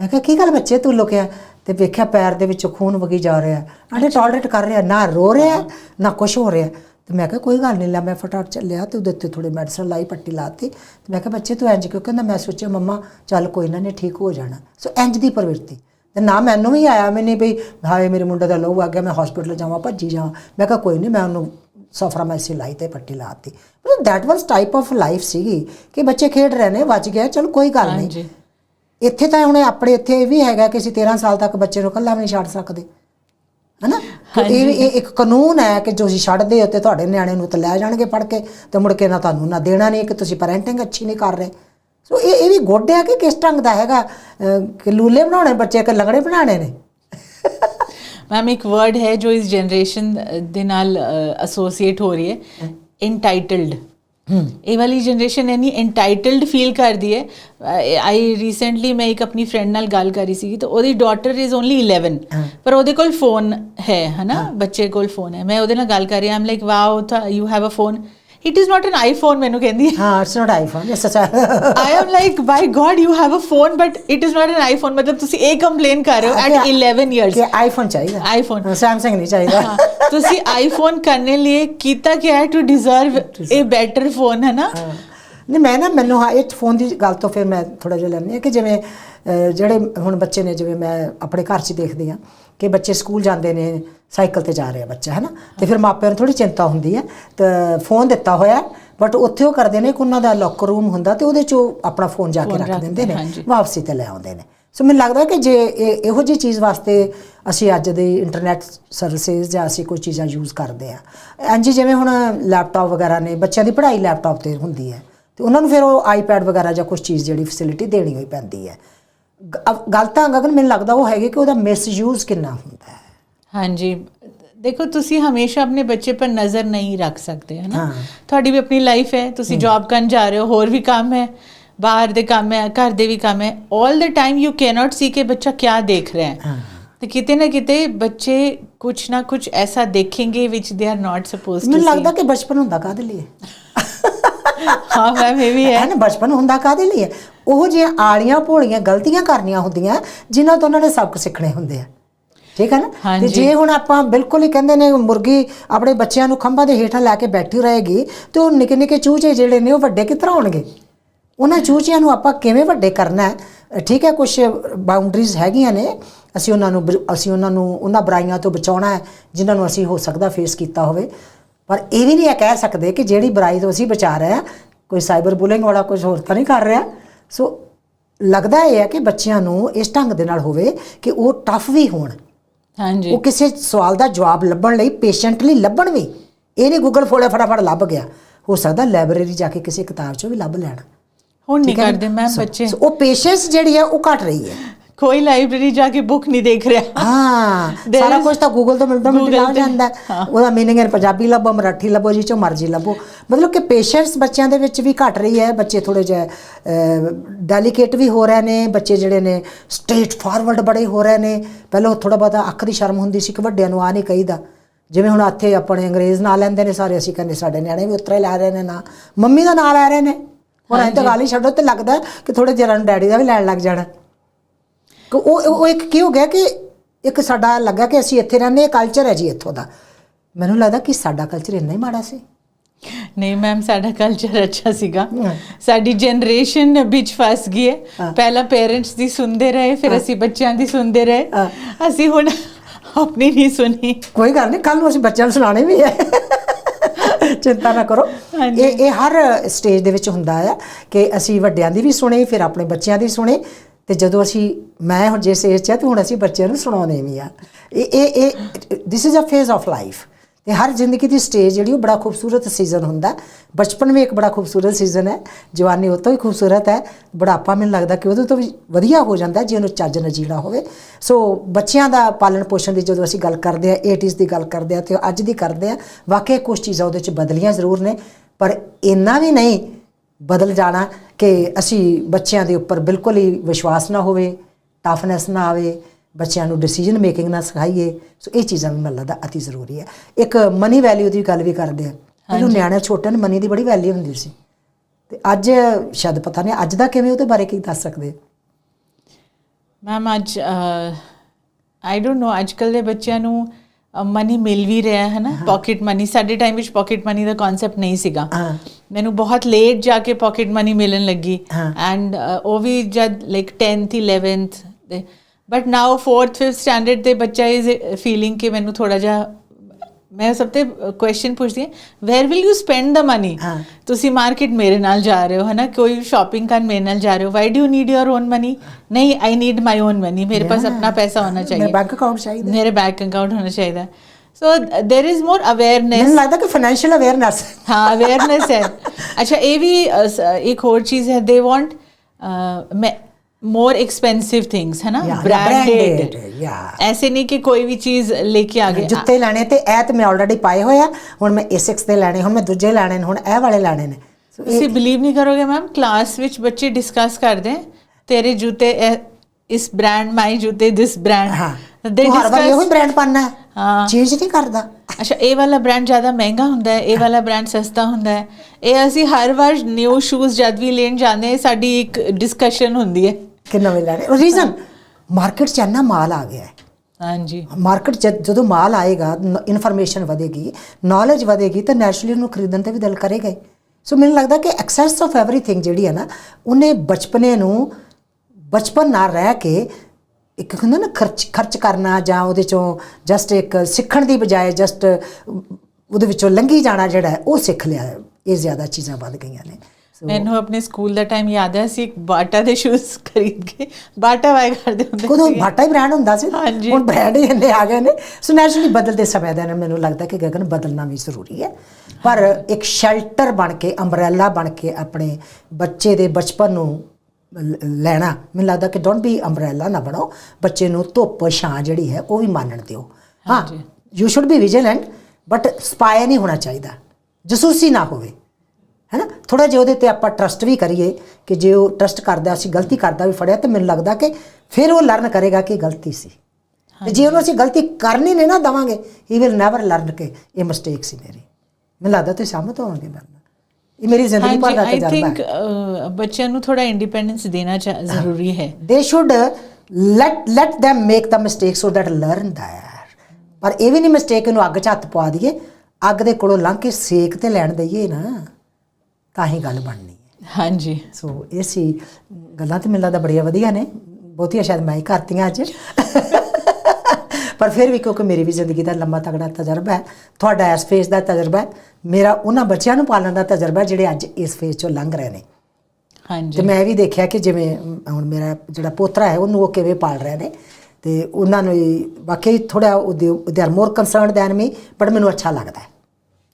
ਮੈਂ ਕਿਹਾ ਕੀ ਗੱਲ ਬੱਚੇ ਤੂੰ ਲੁਕਿਆ? ਤੇ ਵੇਖਿਆ ਪੈਰ ਦੇ ਵਿੱਚੋਂ ਖੂਨ ਵਗੀ ਜਾ ਰਿਹਾ। ਆਂਡੇ ਟਾਲਰੇਟ ਕਰ ਰਿਹਾ ਨਾ ਰੋ ਰਿਹਾ ਨਾ ਕੁਛ ਹੋ ਰਿਹਾ। ਤੇ ਮੈਂ ਕਿਹਾ ਕੋਈ ਗੱਲ ਨਹੀਂ ਲੈ ਮੈਂ ਫਟਾਫਟ ਚੱਲਿਆ ਤੇ ਉਹਦੇ ਉੱਤੇ ਥੋੜੀ ਮੈਡੀਸਨ ਲਾਈ ਪੱਟੀ ਲਾਤੀ। ਤੇ ਮੈਂ ਕਿਹਾ ਬੱਚੇ ਤੂੰ ਇੰਜ ਕਿਉਂ ਕਹਿੰਦਾ? ਮੈਂ ਸੋਚਿਆ ਮੰਮਾ ਚੱਲ ਕੋਈ ਨਾ ਨੇ ਠੀਕ ਹੋ ਜਾਣਾ। ਸੋ ਇੰਜ ਦੀ ਪ੍ਰਵਿਰਤੀ। ਤੇ ਨਾ ਮੈਨੂੰ ਵੀ ਆਇਆ ਮੈਨੇ ਵੀ ਹਾਏ ਮੇਰੇ ਮੁੰਡੇ ਦਾ ਲਹੂ ਆ ਗਿਆ ਮੈਂ ਹਸਪੀਟਲ ਜਾਵਾਂ ਭੱਜੀ ਜਾਵਾਂ। ਮੈਂ ਕਿਹਾ ਕੋਈ ਨਹੀਂ ਮੈਂ ਉਹਨੂੰ ਸਫਰਾ ਮੈਸੀ ਲਾਈ ਤੇ ਪੱਟੀ ਲਾਤੀ। ਮਤਲਬ that was type of life ਸੀਗੀ ਕਿ ਬੱਚੇ ਖੇਡ ਰਹੇ ਨੇ ਵੱਜ ਗਿਆ ਚਲ ਕੋਈ ਗੱਲ ਨਹੀਂ। ਇੱਥੇ ਤਾਂ ਹੁਣ ਆਪਣੇ ਇੱਥੇ ਇਹ ਵੀ ਹੈਗਾ ਕਿ ਅਸੀਂ 13 ਸਾਲ ਤੱਕ ਬੱਚੇ ਨੂੰ ਇਕੱਲਾ ਵੀ ਨਹੀਂ ਛੱਡ ਸਕਦੇ। ਹਨਾ? ਇਹ ਇਹ ਇੱਕ ਕਾਨੂੰਨ ਹੈ ਕਿ ਜੋ ਅਸੀਂ ਛੱਡਦੇ ਹੋ ਤੇ ਤੁਹਾਡੇ ਨਿਆਣੇ ਨੂੰ ਤਾਂ ਲੈ ਜਾਣਗੇ ਪੜ ਕੇ ਤੇ ਮੁੜ ਕੇ ਨਾ ਤੁਹਾਨੂੰ ਨਾ ਦੇਣਾ ਨਹੀਂ ਕਿ ਤੁਸੀਂ ਪੈਰੈਂਟਿੰਗ ਅੱਛੀ ਨਹੀਂ ਕਰ ਰਹੇ। ਸੋ ਇਹ ਇਹ ਵੀ ਗੁੱਡ ਹੈ ਕਿ ਕਿਸ ਢੰਗ ਦਾ ਹੈਗਾ? ਕਿ ਲੂਲੇ ਬਣਾਉਣੇ ਬੱਚੇ ਕਿ ਲੰਗੜੇ ਬਣਾਉਣੇ ਨੇ? ਮੈਮ ਇੱਕ ਵਰਡ ਹੈ ਜੋ ਇਸ ਜਨਰੇਸ਼ਨ ਦੇ ਨਾਲ ਐਸੋਸੀਏਟ ਹੋ ਰਹੀ ਹੈ ਇੰਟਾਈਟਲਡ ਇਹ ਵਾਲੀ ਜਨਰੇਸ਼ਨ ਐਨੀ ਇੰਟਾਈਟਲਡ ਫੀਲ ਕਰਦੀ ਹੈ ਆਈ ਰੀਸੈਂਟਲੀ ਮੈਂ ਇੱਕ ਆਪਣੀ ਫਰੈਂਡ ਨਾਲ ਗੱਲ ਕਰੀ ਸੀ ਤਾਂ ਉਹਦੀ ਡਾਟਰ ਇਜ਼ ਓਨਲੀ 11 ਪਰ ਉਹਦੇ ਕੋਲ ਫੋਨ ਹੈ ਹਨਾ ਬੱਚੇ ਕੋਲ ਫੋਨ ਹੈ ਮੈਂ ਉਹਦੇ ਨਾਲ ਗੱਲ ਕਰ ਰਹੀ ਆਮ like wow you have a phone it is not an iPhone ਮੈਨੂੰ ਕਹਿੰਦੀ ਹਾਂ it's not iPhone it's uh I am like by god you have a phone but it is not an iPhone ਮਤਲਬ ਤੁਸੀਂ ਇਹ complain ਕਰ ਰਹੇ ਹੋ at 11 years ਕਿ ਆਈਫੋਨ ਚਾਹੀਦਾ ਆਈਫੋਨ ਸੈਮਸੰਗ ਨਹੀਂ ਚਾਹੀਦਾ ਤੁਸੀਂ ਆਈਫੋਨ ਕਰਨੇ ਲਈ ਕੀਤਾ ਕਿ ਹੈ to deserve a better phone ਹੈ ਨਾ ਨਹੀਂ ਮੈਂ ਨਾ ਮੈਨੂੰ ਹਾਂ ਇਹ ਫੋਨ ਦੀ ਗੱਲ ਤੋਂ ਫਿਰ ਮੈਂ ਥੋੜਾ ਜਿਹਾ ਲੈਣੀ ਹੈ ਕਿ ਜਿਵੇਂ ਜਿਹੜੇ ਹੁਣ ਬੱਚੇ ਨੇ ਜਿਵੇਂ ਮੈਂ ਆਪਣੇ ਘਰ 'ਚ ਦੇਖਦੀ ਆ ਕਿ ਬੱਚੇ ਸਕੂਲ ਜਾਂਦੇ ਨੇ ਸਾਈਕਲ ਤੇ ਜਾ ਰਿਹਾ ਬੱਚਾ ਹੈ ਨਾ ਤੇ ਫਿਰ ਮਾਪਿਆਂ ਨੂੰ ਥੋੜੀ ਚਿੰਤਾ ਹੁੰਦੀ ਹੈ। ਤੇ ਫੋਨ ਦਿੱਤਾ ਹੋਇਆ ਬਟ ਉੱਥੇ ਉਹ ਕਰਦੇ ਨੇ ਕਿ ਉਹਨਾਂ ਦਾ ਲੋਕਰ ਰੂਮ ਹੁੰਦਾ ਤੇ ਉਹਦੇ 'ਚ ਉਹ ਆਪਣਾ ਫੋਨ ਜਾ ਕੇ ਰੱਖ ਦਿੰਦੇ ਨੇ। ਵਾਪਸੀ ਤੇ ਲੈ ਆਉਂਦੇ ਨੇ। ਸੋ ਮੈਨੂੰ ਲੱਗਦਾ ਕਿ ਜੇ ਇਹ ਇਹੋ ਜਿਹੀ ਚੀਜ਼ ਵਾਸਤੇ ਅਸੀਂ ਅੱਜ ਦੇ ਇੰਟਰਨੈਟ ਸਰਵਿਸਿਜ਼ ਜਾਂ ਅਸੀਂ ਕੋਈ ਚੀਜ਼ਾਂ ਯੂਜ਼ ਕਰਦੇ ਆ ਇੰਜ ਹੀ ਜਿਵੇਂ ਹੁਣ ਲੈਪਟਾਪ ਵਗੈਰਾ ਨੇ ਬੱਚਿਆਂ ਦੀ ਪੜ੍ਹਾਈ ਲੈਪਟਾਪ ਤੇ ਹੁੰਦੀ ਹੈ। ਤੇ ਉਹਨਾਂ ਨੂੰ ਫਿਰ ਉਹ ਆਈਪੈਡ ਵਗੈਰਾ ਜਾਂ ਕੁਝ ਚੀਜ਼ ਜਿਹੜੀ ਫੈਸਿਲਿਟੀ ਦੇਣੀ ਹੋਈ ਪੈਂਦੀ ਹੈ। ਗੱਲ ਤਾਂ ਗਗਨ ਮੈਨੂੰ ਲੱਗਦਾ ਉਹ ਹੈਗੀ ਕਿ ਉਹਦਾ ਮਿਸਯੂਜ਼ ਕਿੰਨਾ ਹੁੰਦਾ ਹੈ। ਹਾਂਜੀ। ਦੇਖੋ ਤੁਸੀਂ ਹਮੇਸ਼ਾ ਆਪਣੇ ਬੱਚੇ ਪਰ ਨਜ਼ਰ ਨਹੀਂ ਰੱਖ ਸਕਦੇ ਹੈ। ਨਾ। ਤੁਹਾਡੀ ਵੀ ਆਪਣੀ ਲਾਈਫ ਹੈ ਤੁਸੀਂ ਜੌਬ ਕਰਨ ਜਾ ਰਹੇ ਹੋ ਹੋਰ ਵੀ ਕੰਮ ਹੈ ਬਾਹਰ ਦੇ ਕੰਮ ਹੈ ਘਰ ਦੇ ਵੀ ਕੰਮ ਹੈ 올 the time you cannot see ਕਿ ਬੱਚਾ ਕੀ ਦੇਖ ਰਿਹਾ ਹੈ। ਤੇ ਕਿਤੇ ਨਾ ਕਿਤੇ ਬੱਚੇ ਕੁਛ ਨਾ ਕੁਛ ਐਸਾ ਦੇਖेंगे which they are not supposed to ਮੈਨੂੰ see ਲੱਗਦਾ ਕਿ ਬਚਪਨ ਹੁੰਦਾ ਕਾਹਦੇ ਲਈ? ਹੈ ਮੈਮ ਇਹ ਵੀ ਹੈ। ਨਾ ਬਚਪਨ ਹੁੰਦਾ ਕਾਹਦੇ ਲਈ ਹੈ? ਉਹ ਜਿਹੀਆਂ ਆਲੀਆਂ ਭੋਲੀਆਂ ਗਲਤੀਆਂ ਕਰਨੀਆਂ ਹੁੰਦੀਆਂ ਜਿਨ੍ਹਾਂ ਤੋਂ ਉਹਨਾਂ ਨੇ ਸਬਕ ਸਿੱਖਣੇ ਹੁੰਦੇ ਆ। ਠੀਕ ਹੈ ਨਾ? ਤੇ। ਜੇ ਹੁਣ ਆਪਾਂ ਬਿਲਕੁਲ ਹੀ ਕਹਿੰਦੇ ਨੇ ਮੁਰਗੀ ਆਪਣੇ ਬੱਚਿਆਂ ਨੂੰ ਖੰਭਾਂ ਦੇ ਹੇਠਾਂ ਲੈ ਕੇ ਬੈਠੀ ਰਹੇਗੀ ਤੇ ਉਹ ਨਿੱਕੇ ਨਿੱਕੇ ਚੂਚੇ ਜਿਹੜੇ ਨੇ ਉਹ ਵੱਡੇ ਕਿਸ ਤਰ੍ਹਾਂ ਹੋਣਗੇ ਉਹਨਾਂ ਚੂਚਿਆਂ ਨੂੰ ਆਪਾਂ ਕਿਵੇਂ ਵੱਡੇ ਕਰਨਾ ਹੈ? ਠੀਕ ਹੈ ਕੁਝ ਬਾਉਂਡਰੀਜ਼ ਹੈਗੀਆਂ ਨੇ। ਅਸੀਂ ਉਹਨਾਂ ਨੂੰ ਅਸੀਂ ਉਹਨਾਂ ਨੂੰ ਉਹਨਾਂ ਬੁਰਾਈਆਂ ਤੋਂ ਬਚਾਉਣਾ ਹੈ ਜਿਨ੍ਹਾਂ ਨੂੰ ਅਸੀਂ ਹੋ ਸਕਦਾ ਫੇਸ ਕੀਤਾ ਹੋਵੇ। ਪਰ ਇਹ ਵੀ ਨਹੀਂ ਇਹ ਕਹਿ ਸਕਦੇ ਕਿ ਜਿਹੜੀ ਬੁਰਾਈ ਤੋਂ ਅਸੀਂ ਬਚਾ ਰਹੇ ਹਾਂ ਕੋਈ ਸਾਈਬਰ ਬੁਲਿੰਗ ਵਾਲਾ ਕੁਝ ਹੋਰ ਤਾਂ ਨਹੀਂ ਕਰ ਰਿਹਾ। ਸੋ ਲੱਗਦਾ ਇਹ ਹੈ ਕਿ ਬੱਚਿਆਂ ਨੂੰ ਇਸ ਢੰਗ ਦੇ ਨਾਲ ਹੋਵੇ ਕਿ ਉਹ ਟਫ ਵੀ ਹੋਣ। ਹਾਂਜੀ। ਉਹ ਕਿਸੇ ਸਵਾਲ ਦਾ ਜਵਾਬ ਲੱਭਣ ਲਈ ਪੇਸ਼ੈਂਟਲੀ ਲੱਭਣ ਵੀ। ਇਹ ਨਹੀਂ ਗੂਗਲ ਫੋੜਿਆ ਫਟਾਫਟ ਲੱਭ ਗਿਆ। ਹੋ ਸਕਦਾ ਲਾਇਬ੍ਰੇਰੀ ਜਾ ਕੇ ਕਿਸੇ ਕਿਤਾਬ 'ਚੋਂ ਵੀ ਲੱਭ ਲੈਣ। ਹੁਣ ਨਹੀਂ? ਕਰਦੇ ਸੋ- ਬੱਚੇ ਉਹ ਪੇਸ਼ੈਂਸ ਜਿਹੜੀ ਹੈ ਉਹ ਘਟ ਰਹੀ ਹੈ। ਕੋਈ ਲਾਇਬ੍ਰੇਰੀ ਜਾ ਕੇ ਬੁੱਕ ਨਹੀਂ ਦੇਖ ਰਿਹਾ। ਹਾਂ ਸਾਰਾ is- ਕੁਝ ਤਾਂ ਗੂਗਲ ਤੋਂ ਮਿੰਟਾਂ ਮਿੰਟ Google ਜਾਂਦਾ। ਉਹਦਾ ਮੀਨਿੰਗ ਹੈ ਪੰਜਾਬੀ ਲੱਭੋ ਮਰਾਠੀ ਲੱਭੋ ਜੀ ਚੋਂ ਮਰਜ਼ੀ ਲੱਭੋ। ਮਤਲਬ ਕਿ ਪੇਸ਼ੈਂਸ ਬੱਚਿਆਂ ਦੇ ਵਿੱਚ ਵੀ ਘਟ ਰਹੀ ਹੈ। ਬੱਚੇ ਥੋੜੇ ਜਿਹਾ ਡੈਲੀਕੇਟ ਵੀ ਹੋ ਰਹੇ ਨੇ। ਬੱਚੇ ਜਿਹੜੇ ਨੇ ਸਟ੍ਰੇਟ ਫਾਰਵਰਡ ਬੜੇ ਹੋ ਰਹੇ ਨੇ। ਪਹਿਲਾਂ ਉਹ ਥੋੜਾ ਬਹੁਤਾ ਅੱਖ ਦੀ ਸ਼ਰਮ ਹੁੰਦੀ ਸੀ ਕਿ ਵੱਡਿਆਂ ਨੂੰ ਆ ਨਹੀਂ ਕਹੀਦਾ। ਜਿਵੇਂ ਹੁਣ ਇੱਥੇ ਆਪਣੇ ਅੰਗਰੇਜ਼ ਨਾਂ ਲੈਂਦੇ ਨੇ ਸਾਰੇ ਅਸੀਂ ਕਹਿੰਦੇ ਸਾਡੇ ਨਿਆਣੇ ਵੀ ਉਤਰੇ ਲੈ ਰਹੇ ਨੇ ਨਾ ਮੰਮੀ ਦਾ ਨਾਂ ਲੈ ਰਹੇ ਨੇ। ਹੁਣ ਐਂ ਤਾਂ ਗਾਲੀ ਛੱਡੋ ਤੇ ਲੱਗਦਾ ਕਿ ਥੋੜੇ ਜਿਹਾ ਡੈਡੀ ਦਾ ਵੀ ਲੈਣ ਲੱਗ ਜਾਣਾ। ਕਿ ਉਹ ਉਹ ਇੱਕ ਕੀ ਹੋ ਗਿਆ ਕਿ ਇੱਕ ਸਾਡਾ ਲੱਗਾ ਕਿ ਅਸੀਂ ਇੱਥੇ ਰਹਿੰਦੇ ਕਲਚਰ ਹੈ ਜੀ ਇੱਥੋਂ ਦਾ। ਮੈਨੂੰ ਲੱਗਦਾ ਕਿ ਸਾਡਾ ਕਲਚਰ ਇੰਨਾ ਹੀ ਮਾੜਾ ਸੀ। ਨਹੀਂ ਮੈਮ ਸਾਡਾ ਕਲਚਰ ਅੱਛਾ ਸੀਗਾ। ਹਾਂ। ਸਾਡੀ ਜਨਰੇਸ਼ਨ ਵਿੱਚ ਫਸ ਗਈ ਹੈ। ਹਾਂ। ਪਹਿਲਾਂ ਪੇਰੈਂਟਸ ਦੀ ਸੁਣਦੇ ਰਹੇ ਫਿਰ ਅਸੀਂ ਬੱਚਿਆਂ ਦੀ ਸੁਣਦੇ ਰਹੇ। ਹਾਂ। ਅਸੀਂ ਹੁਣ ਆਪਣੀ ਨਹੀਂ ਸੁਣੀ। ਕੋਈ ਗੱਲ ਨਹੀਂ ਕੱਲ ਨੂੰ ਅਸੀਂ ਬੱਚਿਆਂ ਨੂੰ ਸੁਣਾਣੇ ਵੀ ਹੈ। ਚਿੰਤਾ ਨਾ ਕਰੋ। ਇਹ ਇਹ ਹਰ ਸਟੇਜ ਦੇ ਵਿੱਚ ਹੁੰਦਾ ਹੈ ਕਿ ਅਸੀਂ ਵੱਡਿਆਂ ਦੀ ਵੀ ਸੁਣੇ ਫਿਰ ਆਪਣੇ ਬੱਚਿਆਂ ਦੀ ਸੁਣੇ ਤੇ ਜਦੋਂ ਅਸੀਂ, ਮੈਂ ਹੁਣ ਜਿਸ ਏਜ 'ਚ ਹੈ ਤੇ ਹੁਣ ਅਸੀਂ ਬੱਚਿਆਂ ਨੂੰ ਸੁਣਾਉਣੇ ਵੀ ਆ। ਇਹ ਇਹ ਇਹ this is a phase of life ਤੇ ਹਰ ਜ਼ਿੰਦਗੀ ਦੀ ਸਟੇਜ ਜਿਹੜੀ, ਉਹ ਬੜਾ ਖੂਬਸੂਰਤ ਸੀਜ਼ਨ ਹੁੰਦਾ। ਬਚਪਨ ਵੀ ਇੱਕ ਬੜਾ ਖੂਬਸੂਰਤ ਸੀਜ਼ਨ ਹੈ। ਜਵਾਨੀ ਉਹ ਤੋਂ ਵੀ ਖੂਬਸੂਰਤ ਹੈ। ਬੁਢਾਪਾ ਮੈਨੂੰ ਲੱਗਦਾ ਕਿ ਉਹਦੇ ਤੋਂ ਵੀ ਵਧੀਆ ਹੋ ਜਾਂਦਾ ਜੇ ਉਹਨੂੰ ਚੱਜ ਨਜ਼ੀੜਾ ਹੋਵੇ। ਸੋ ਬੱਚਿਆਂ ਦਾ ਪਾਲਣ ਪੋਸ਼ਣ ਦੀ ਜਦੋਂ ਅਸੀਂ ਗੱਲ ਕਰਦੇ ਆ 80s ਦੀ ਗੱਲ ਕਰਦੇ ਆ ਤੇ ਅੱਜ ਦੀ ਕਰਦੇ ਆ ਵਾਕਈ ਕੁਝ ਚੀਜ਼ਾਂ ਉਹਦੇ ਚ ਬਦਲੀਆਂ ਜ਼ਰੂਰ ਨੇ। ਪਰ ਇੰਨਾ ਵੀ ਨਹੀਂ ਬਦਲ ਜਾਣਾ ਕਿ ਅਸੀਂ ਬੱਚਿਆਂ ਦੇ ਉੱਪਰ ਬਿਲਕੁਲ ਹੀ ਵਿਸ਼ਵਾਸ ਨਾ ਹੋਵੇ ਟਫਨੈਸ ਨਾ ਆਵੇ ਬੱਚਿਆਂ ਨੂੰ ਡਿਸੀਜਨ ਮੇਕਿੰਗ ਨਾ ਸਿਖਾਈਏ। ਸੋ ਇਹ ਚੀਜ਼ਾਂ ਵੀ ਮੈਨੂੰ ਲੱਗਦਾ ਅਤੀ ਜ਼ਰੂਰੀ ਹੈ। ਇੱਕ ਮਨੀ ਵੈਲਿਊ ਦੀ ਗੱਲ ਵੀ ਕਰਦੇ ਆ। ਪਹਿਲਾਂ ਨਿਆਣੇ ਛੋਟੇ ਨੇ ਮਨੀ ਦੀ ਬੜੀ ਵੈਲਿਊ ਹੁੰਦੀ ਸੀ। ਤੇ ਅੱਜ ਸ਼ਾਇਦ ਪਤਾ ਨਹੀਂ ਅੱਜ ਦਾ ਕਿਵੇਂ ਉਹਦੇ ਬਾਰੇ ਕੀ ਦੱਸ ਸਕਦੇ? ਮੈਮ ਅੱਜ ਆਈ ਡੋਨਟ ਨੋ ਅੱਜ ਕੱਲ੍ਹ ਦੇ ਬੱਚਿਆਂ ਨੂੰ ਮਨੀ ਮਿਲ ਵੀ ਰਿਹਾ ਹੈ ਨਾ? ਪਾਕਟ ਮਨੀ ਸਾਡੇ ਟਾਈਮ ਵਿੱਚ ਪਾਕਟ ਮਨੀ ਦਾ ਕਨਸੈਪਟ ਨਹੀਂ ਸੀਗਾ। ਮੈਨੂੰ ਬਹੁਤ ਲੇਟ ਜਾ ਕੇ ਪਾਕਟ ਮਨੀ ਮਿਲਣ ਲੱਗੀ। ਐਂਡ ਉਹ ਵੀ ਜਦ ਲਾਈਕ 10th 11th ਦੇ। But now 4th 5th standard ਦੇ ਬੱਚਾ ਇਜ਼ ਫੀਲਿੰਗ ਕਿ ਮੈਨੂੰ ਥੋੜਾ ਜਿਹਾ ਮੈਂ ਸਭ ਤੇ ਕੁਐਸਚਨ ਪੁੱਛਦੀ ਹਾਂ where will you spend the money ਹਾਂ। ਤੁਸੀਂ ਮਾਰਕੀਟ ਮੇਰੇ ਨਾਲ ਜਾ ਰਹੇ ਹੋ ਹੈ ਨਾ ਕੋਈ ਸ਼ਾਪਿੰਗ ਕਰਨ ਮੇਰੇ ਨਾਲ ਜਾ ਰਹੇ ਹੋ why do you need your own money ਨਹੀਂ I need my own money ਮੇਰੇ ਪਾਸ ਆਪਣਾ ਪੈਸਾ ਹੋਣਾ ਮੇਰੇ चाहिए ਬੈਂਕ ਅਕਾਊਂਟ ਚਾਹੀਦਾ मेरे बैंक अकाउंट होना चाहिए सो देर इज मोर अवेयरनेस ਮੈਨੂੰ ਲੱਗਦਾ ਕਿ ਫਾਈਨੈਂਸ਼ੀਅਲ ਅਵੇਅਰਨੈਸ हाँ अवेयरनेस है अच्छा ये भी अ, स- एक और चीज है they want more expensive things है ना Yeah, yeah, branded branded, yeah. ऐसे नहीं कि कोई भी चीज लेके आ गए ਜੁੱਤੇ ਲੈਣੇ ਤੇ ਇਹ ਤੇ ਮੈਂ ਆਲਰੇਡੀ ਪਾਏ ਹੋਇਆ ਹੁਣ ਮੈਂ A6 ਦੇ ਲੈਣੇ ਹੁਣ ਮੈਂ ਦੂਜੇ ਲੈਣੇ ਨੇ ਹੁਣ ਇਹ ਵਾਲੇ ਲੈਣੇ ਨੇ So, ਇਹ- ਤੁਸੀਂ ਬਿਲੀਵ ਨਹੀਂ ਕਰੋਗੇ ਮੈਮ ਕਲਾਸ ਵਿੱਚ ਬੱਚੇ ਡਿਸਕਸ ਕਰਦੇ ਹੈ, ਤੇਰੇ ਜੂਤੇ ਇਹ- ਇਸ ਬ੍ਰਾਂਡ ਮਾਈ ਜੂਤੇ ਦਿਸ ਬ੍ਰਾਂਡ ਹਾਂ ਤੂੰ ਹਰ ਵਾਰ ਇਹੋ ਹੀ ਬ੍ਰਾਂਡ ਪਾਣਾ ਹੈ ਹਾਂ। ਚੇਂਜ ਨਹੀਂ ਕਰਦਾ ਅੱਛਾ ਇਹ ਵਾਲਾ ਬ੍ਰਾਂਡ ਜ਼ਿਆਦਾ ਮਹਿੰਗਾ ਹੁੰਦਾ ਹੈ ਇਹ ਵਾਲਾ ਬ੍ਰਾਂਡ ਸਸਤਾ ਹੁੰਦਾ ਹੈ ਇਹ ਅਸੀਂ ਹਰ ਵਾਰ ਨਿਊ ਸ਼ੂਜ਼ ਜਦ ਵੀ ਲੈਣ ਜਾਂਦੇ ਹਾਂ ਸਾਡੀ ਇੱਕ ਡਿਸਕਸ਼ਨ ਹੁੰਦੀ ਹੈ ਕਿ ਨਵੇਂ ਲੈਣੇ। ਰੀਜ਼ਨ ਮਾਰਕੀਟ 'ਚ ਇੰਨਾ ਮਾਲ ਆ ਗਿਆ ਹੈ। ਹਾਂਜੀ। ਮਾਰਕੀਟ ਜਦੋਂ ਮਾਲ ਆਏਗਾ ਇਨਫੋਰਮੇਸ਼ਨ ਵਧੇਗੀ ਨੌਲੇਜ ਵਧੇਗੀ ਤਾਂ ਨੈਚੁਰਲੀ ਉਹਨੂੰ ਖਰੀਦਣ ਤੇ ਵੀ ਦਿਲ ਕਰੇਗਾ ਸੋ ਮੈਨੂੰ ਲੱਗਦਾ ਕਿ ਐਕਸੈਸ ਆਫ ਐਵਰੀਥਿੰਗ ਜਿਹੜੀ ਹੈ ਨਾ ਉਹਨੇ ਬਚਪਨੇ ਨੂੰ ਬਚਪਨ ਨਾਲ ਰਹਿ ਕੇ ਇੱਕ ਹੁੰਦਾ ਨਾ ਖਰਚ ਖਰਚ ਕਰਨਾ ਜਾਂ ਉਹਦੇ ਚੋਂ ਜਸਟ ਇੱਕ ਸਿੱਖਣ ਦੀ ਬਜਾਏ ਜਸਟ ਉਹਦੇ ਵਿੱਚੋਂ ਲੰਘੀ ਜਾਣਾ ਜਿਹੜਾ ਉਹ ਸਿੱਖ ਲਿਆ। ਇਹ ਜ਼ਿਆਦਾ ਚੀਜ਼ਾਂ ਵੱਧ ਗਈਆਂ ਨੇ। ਮੈਨੂੰ ਆਪਣੇ ਸਕੂਲ ਦਾ ਟਾਈਮ ਯਾਦ ਹੈ ਅਸੀਂ ਇੱਕ ਬਾਟਾ ਦੇ ਸ਼ੂਜ਼ ਖਰੀਦ ਕੇ ਬਾਟਾ ਵਾਏ ਕਰਦੇ ਹੁੰਦੇ ਉਦੋਂ ਸੀਗੇ। ਬਾਟਾ ਹੀ ਬ੍ਰਾਂਡ ਹੁੰਦਾ ਸੀ। ਹੁਣ ਬ੍ਰਾਂਡ ਹੀ ਇੰਨੇ ਆ ਗਏ ਨੇ। ਸੋ ਨੈਚੁਰਲੀ ਬਦਲਦੇ ਸਮੇਂ ਦੇ ਨਾਲ ਮੈਨੂੰ ਲੱਗਦਾ ਕਿ ਗਗਨ ਬਦਲਣਾ ਵੀ ਜ਼ਰੂਰੀ ਹੈ। ਪਰ ਇੱਕ ਸ਼ੈਲਟਰ ਬਣ ਕੇ ਅੰਬ੍ਰੈਲਾ ਬਣ ਕੇ ਆਪਣੇ ਬੱਚੇ ਦੇ ਬਚਪਨ ਨੂੰ ਲੈਣਾ ਮੈਨੂੰ ਲੱਗਦਾ ਕਿ ਡੋਨਟ ਬੀ ਅੰਬ੍ਰੈਲਾ ਨਾ ਬਣੋ। ਬੱਚੇ ਨੂੰ ਧੁੱਪ ਛਾਂ ਜਿਹੜੀ ਹੈ ਉਹ ਵੀ ਮੰਨਣ ਦਿਓ। ਹਾਂ। You should be vigilant but spy ਨਹੀਂ ਹੋਣਾ ਚਾਹੀਦਾ। ਜਸੂਸੀ ਨਾ ਹੋਵੇ। ਹੈਨਾ? ਥੋੜਾ ਜਿਹਾ ਉਹਦੇ ਤੇ ਆਪਾਂ ਟਰਸਟ ਵੀ ਕਰੀਏ ਕਿ ਜੇ ਉਹ ਟਰਸਟ ਕਰਦਾ ਅਸੀਂ ਗਲਤੀ ਕਰਦਾ ਵੀ ਫੜਿਆ ਤੇ ਮੈਨੂੰ ਲੱਗਦਾ ਕਿ ਫਿਰ ਉਹ ਲਰਨ ਕਰੇਗਾ ਕਿ ਗਲਤੀ ਸੀ। ਤੇ ਜੇ ਉਹਨੂੰ ਅਸੀਂ ਗਲਤੀ ਕਰਨੀ ਨਹੀਂ ਨਾ ਦਵਾਂਗੇ ਹੀ ਵਿਲ ਨੈਵਰ ਲਰਨ ਕਿ ਇਹ ਮਿਸਟੇਕ ਸੀ ਮੇਰੀ। ਮੈਨੂੰ ਲੱਗਦਾ ਤੁਸੀਂ ਸਹਿਮਤ ਹੋਵੋਗੇ ਮੇਰੇ ਨਾਲ। ਇਹ ਮੇਰੀ ਜ਼ਿੰਦਗੀ ਭਰ ਦਾ ਆਈ ਤਜਰਬਾ ਥਿੰਕ ਹੈ ਬੱਚਿਆਂ ਨੂੰ ਥੋੜਾ ਇੰਡੀਪੈਂਡੈਂਸ ਦੇਣਾ ਜ਼ਰੂਰੀ ਹੈ। They should let let them make the mistake so that learn that ਪਰ ਇਹ ਵੀ ਨਹੀਂ ਮਿਸਟੇਕ ਨੂੰ ਅੱਗ 'ਚ ਹੱਥ ਪਵਾ ਦਈਏ। ਅੱਗ ਦੇ ਕੋਲੋਂ ਲੰਘ ਕੇ ਸੇਕ ਤੇ ਲੈਣ ਦਈਏ ਨਾ। ਤਾਂ ਹੀ ਗੱਲ ਬਣਨੀ ਹੈ। ਹਾਂਜੀ। ਸੋ ਇਹ ਸੀ ਗੱਲਾਂ ਤੇ ਮੈਨੂੰ ਲੱਗਦਾ ਬੜੀਆਂ ਵਧੀਆ ਨੇ। ਬਹੁਤੀਆਂ ਸ਼ਾਇਦ ਮੈਂ ਹੀ ਕਰਤੀਆਂ ਅੱਜ। ਪਰ ਫਿਰ ਵੀ ਕਿਉਂਕਿ ਮੇਰੀ ਵੀ ਜ਼ਿੰਦਗੀ ਦਾ ਲੰਮਾ ਤਗੜਾ ਤਜਰਬਾ ਹੈ ਤੁਹਾਡਾ ਇਸ ਫੇਸ ਦਾ ਤਜਰਬਾ ਹੈ ਮੇਰਾ ਉਹਨਾਂ ਬੱਚਿਆਂ ਨੂੰ ਪਾਲਣ ਦਾ ਤਜਰਬਾ ਜਿਹੜੇ ਅੱਜ ਇਸ ਫੇਸ ਚੋਂ ਲੰਘ ਰਹੇ ਨੇ। ਤੇ ਹਾਂਜੀ ਮੈਂ ਵੀ ਦੇਖਿਆ ਕਿ ਜਿਵੇਂ ਹੁਣ ਮੇਰਾ ਜਿਹੜਾ ਪੋਤਰਾ ਹੈ ਉਹਨੂੰ ਉਹ ਕਿਵੇਂ ਪਾਲ ਰਹੇ ਨੇ। ਤੇ ਉਹਨਾਂ ਨੂੰ ਵਾਕਈ ਥੋੜਾ they are more concerned than me but ਮੈਨੂੰ ਅੱਛਾ ਲੱਗਦਾ ਹੈ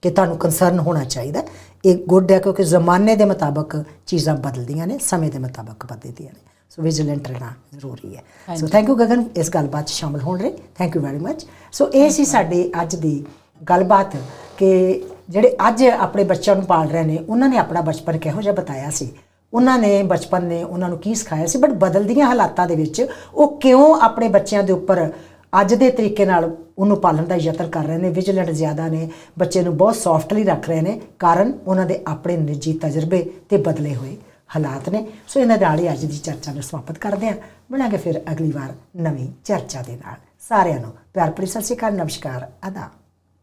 ਕਿ ਤੁਹਾਨੂੰ ਕੰਸਰਨ ਹੋਣਾ ਚਾਹੀਦਾ ਇਹ ਗੁੱਡ ਹੈ ਕਿਉਂਕਿ ਜ਼ਮਾਨੇ ਦੇ ਮੁਤਾਬਕ ਚੀਜ਼ਾਂ ਬਦਲਦੀਆਂ ਨੇ ਸਮੇਂ ਦੇ ਮੁਤਾਬਕ ਬਦਲਦੀਆਂ ਨੇ। ਸੋ ਵਿਜੀਲੈਂਟ ਰਹਿਣਾ ਜ਼ਰੂਰੀ ਹੈ। ਸੋ ਥੈਂਕ ਯੂ ਗਗਨ ਇਸ ਗੱਲਬਾਤ 'ਚ ਸ਼ਾਮਲ ਹੋਣ ਲਈ। Thank you very much so ਇਹ ਸੀ ਸਾਡੀ ਅੱਜ ਦੀ ਗੱਲਬਾਤ ਕਿ ਜਿਹੜੇ ਅੱਜ ਆਪਣੇ ਬੱਚਿਆਂ ਨੂੰ ਪਾਲ ਰਹੇ ਨੇ ਉਹਨਾਂ ਨੇ ਆਪਣਾ ਬਚਪਨ ਕਿਹੋ ਜਿਹਾ ਬਤਾਇਆ ਸੀ? ਉਹਨਾਂ ਨੇ ਬਚਪਨ ਨੇ ਉਹਨਾਂ ਨੂੰ ਕੀ ਸਿਖਾਇਆ ਸੀ? ਬਟ ਬਦਲਦੀਆਂ ਹਾਲਾਤਾਂ ਦੇ ਵਿੱਚ ਉਹ ਕਿਉਂ ਆਪਣੇ ਬੱਚਿਆਂ ਦੇ ਉੱਪਰ ਅੱਜ ਦੇ ਤਰੀਕੇ ਨਾਲ ਉਹਨੂੰ ਪਾਲਣ ਦਾ ਯਤਨ ਕਰ ਰਹੇ ਨੇ, ਵਿਜੀਲੈਂਟ ਜ਼ਿਆਦਾ ਨੇ, ਬੱਚੇ ਨੂੰ ਬਹੁਤ ਸੌਫਟਲੀ ਰੱਖ ਰਹੇ ਨੇ, ਕਾਰਨ ਉਹਨਾਂ ਦੇ ਆਪਣੇ ਨਿੱਜੀ ਤਜਰਬੇ ਤੇ ਬਦਲੇ ਹੋਏ ਹਾਲਾਤ ਨੇ। ਸੋ ਇਹਨਾਂ ਨਾਲ ਹੀ ਅੱਜ ਦੀ ਚਰਚਾ ਨੂੰ ਸਮਾਪਤ ਕਰਦੇ ਹਾਂ। ਮਿਲਾਂਗੇ ਫਿਰ ਅਗਲੀ ਵਾਰ ਨਵੀਂ ਚਰਚਾ ਦੇ ਨਾਲ। ਸਾਰਿਆਂ ਨੂੰ ਪਿਆਰ ਭਰੀ ਸਤਿ ਸ਼੍ਰੀ ਅਕਾਲ, ਨਮਸਕਾਰ ਅਦਾ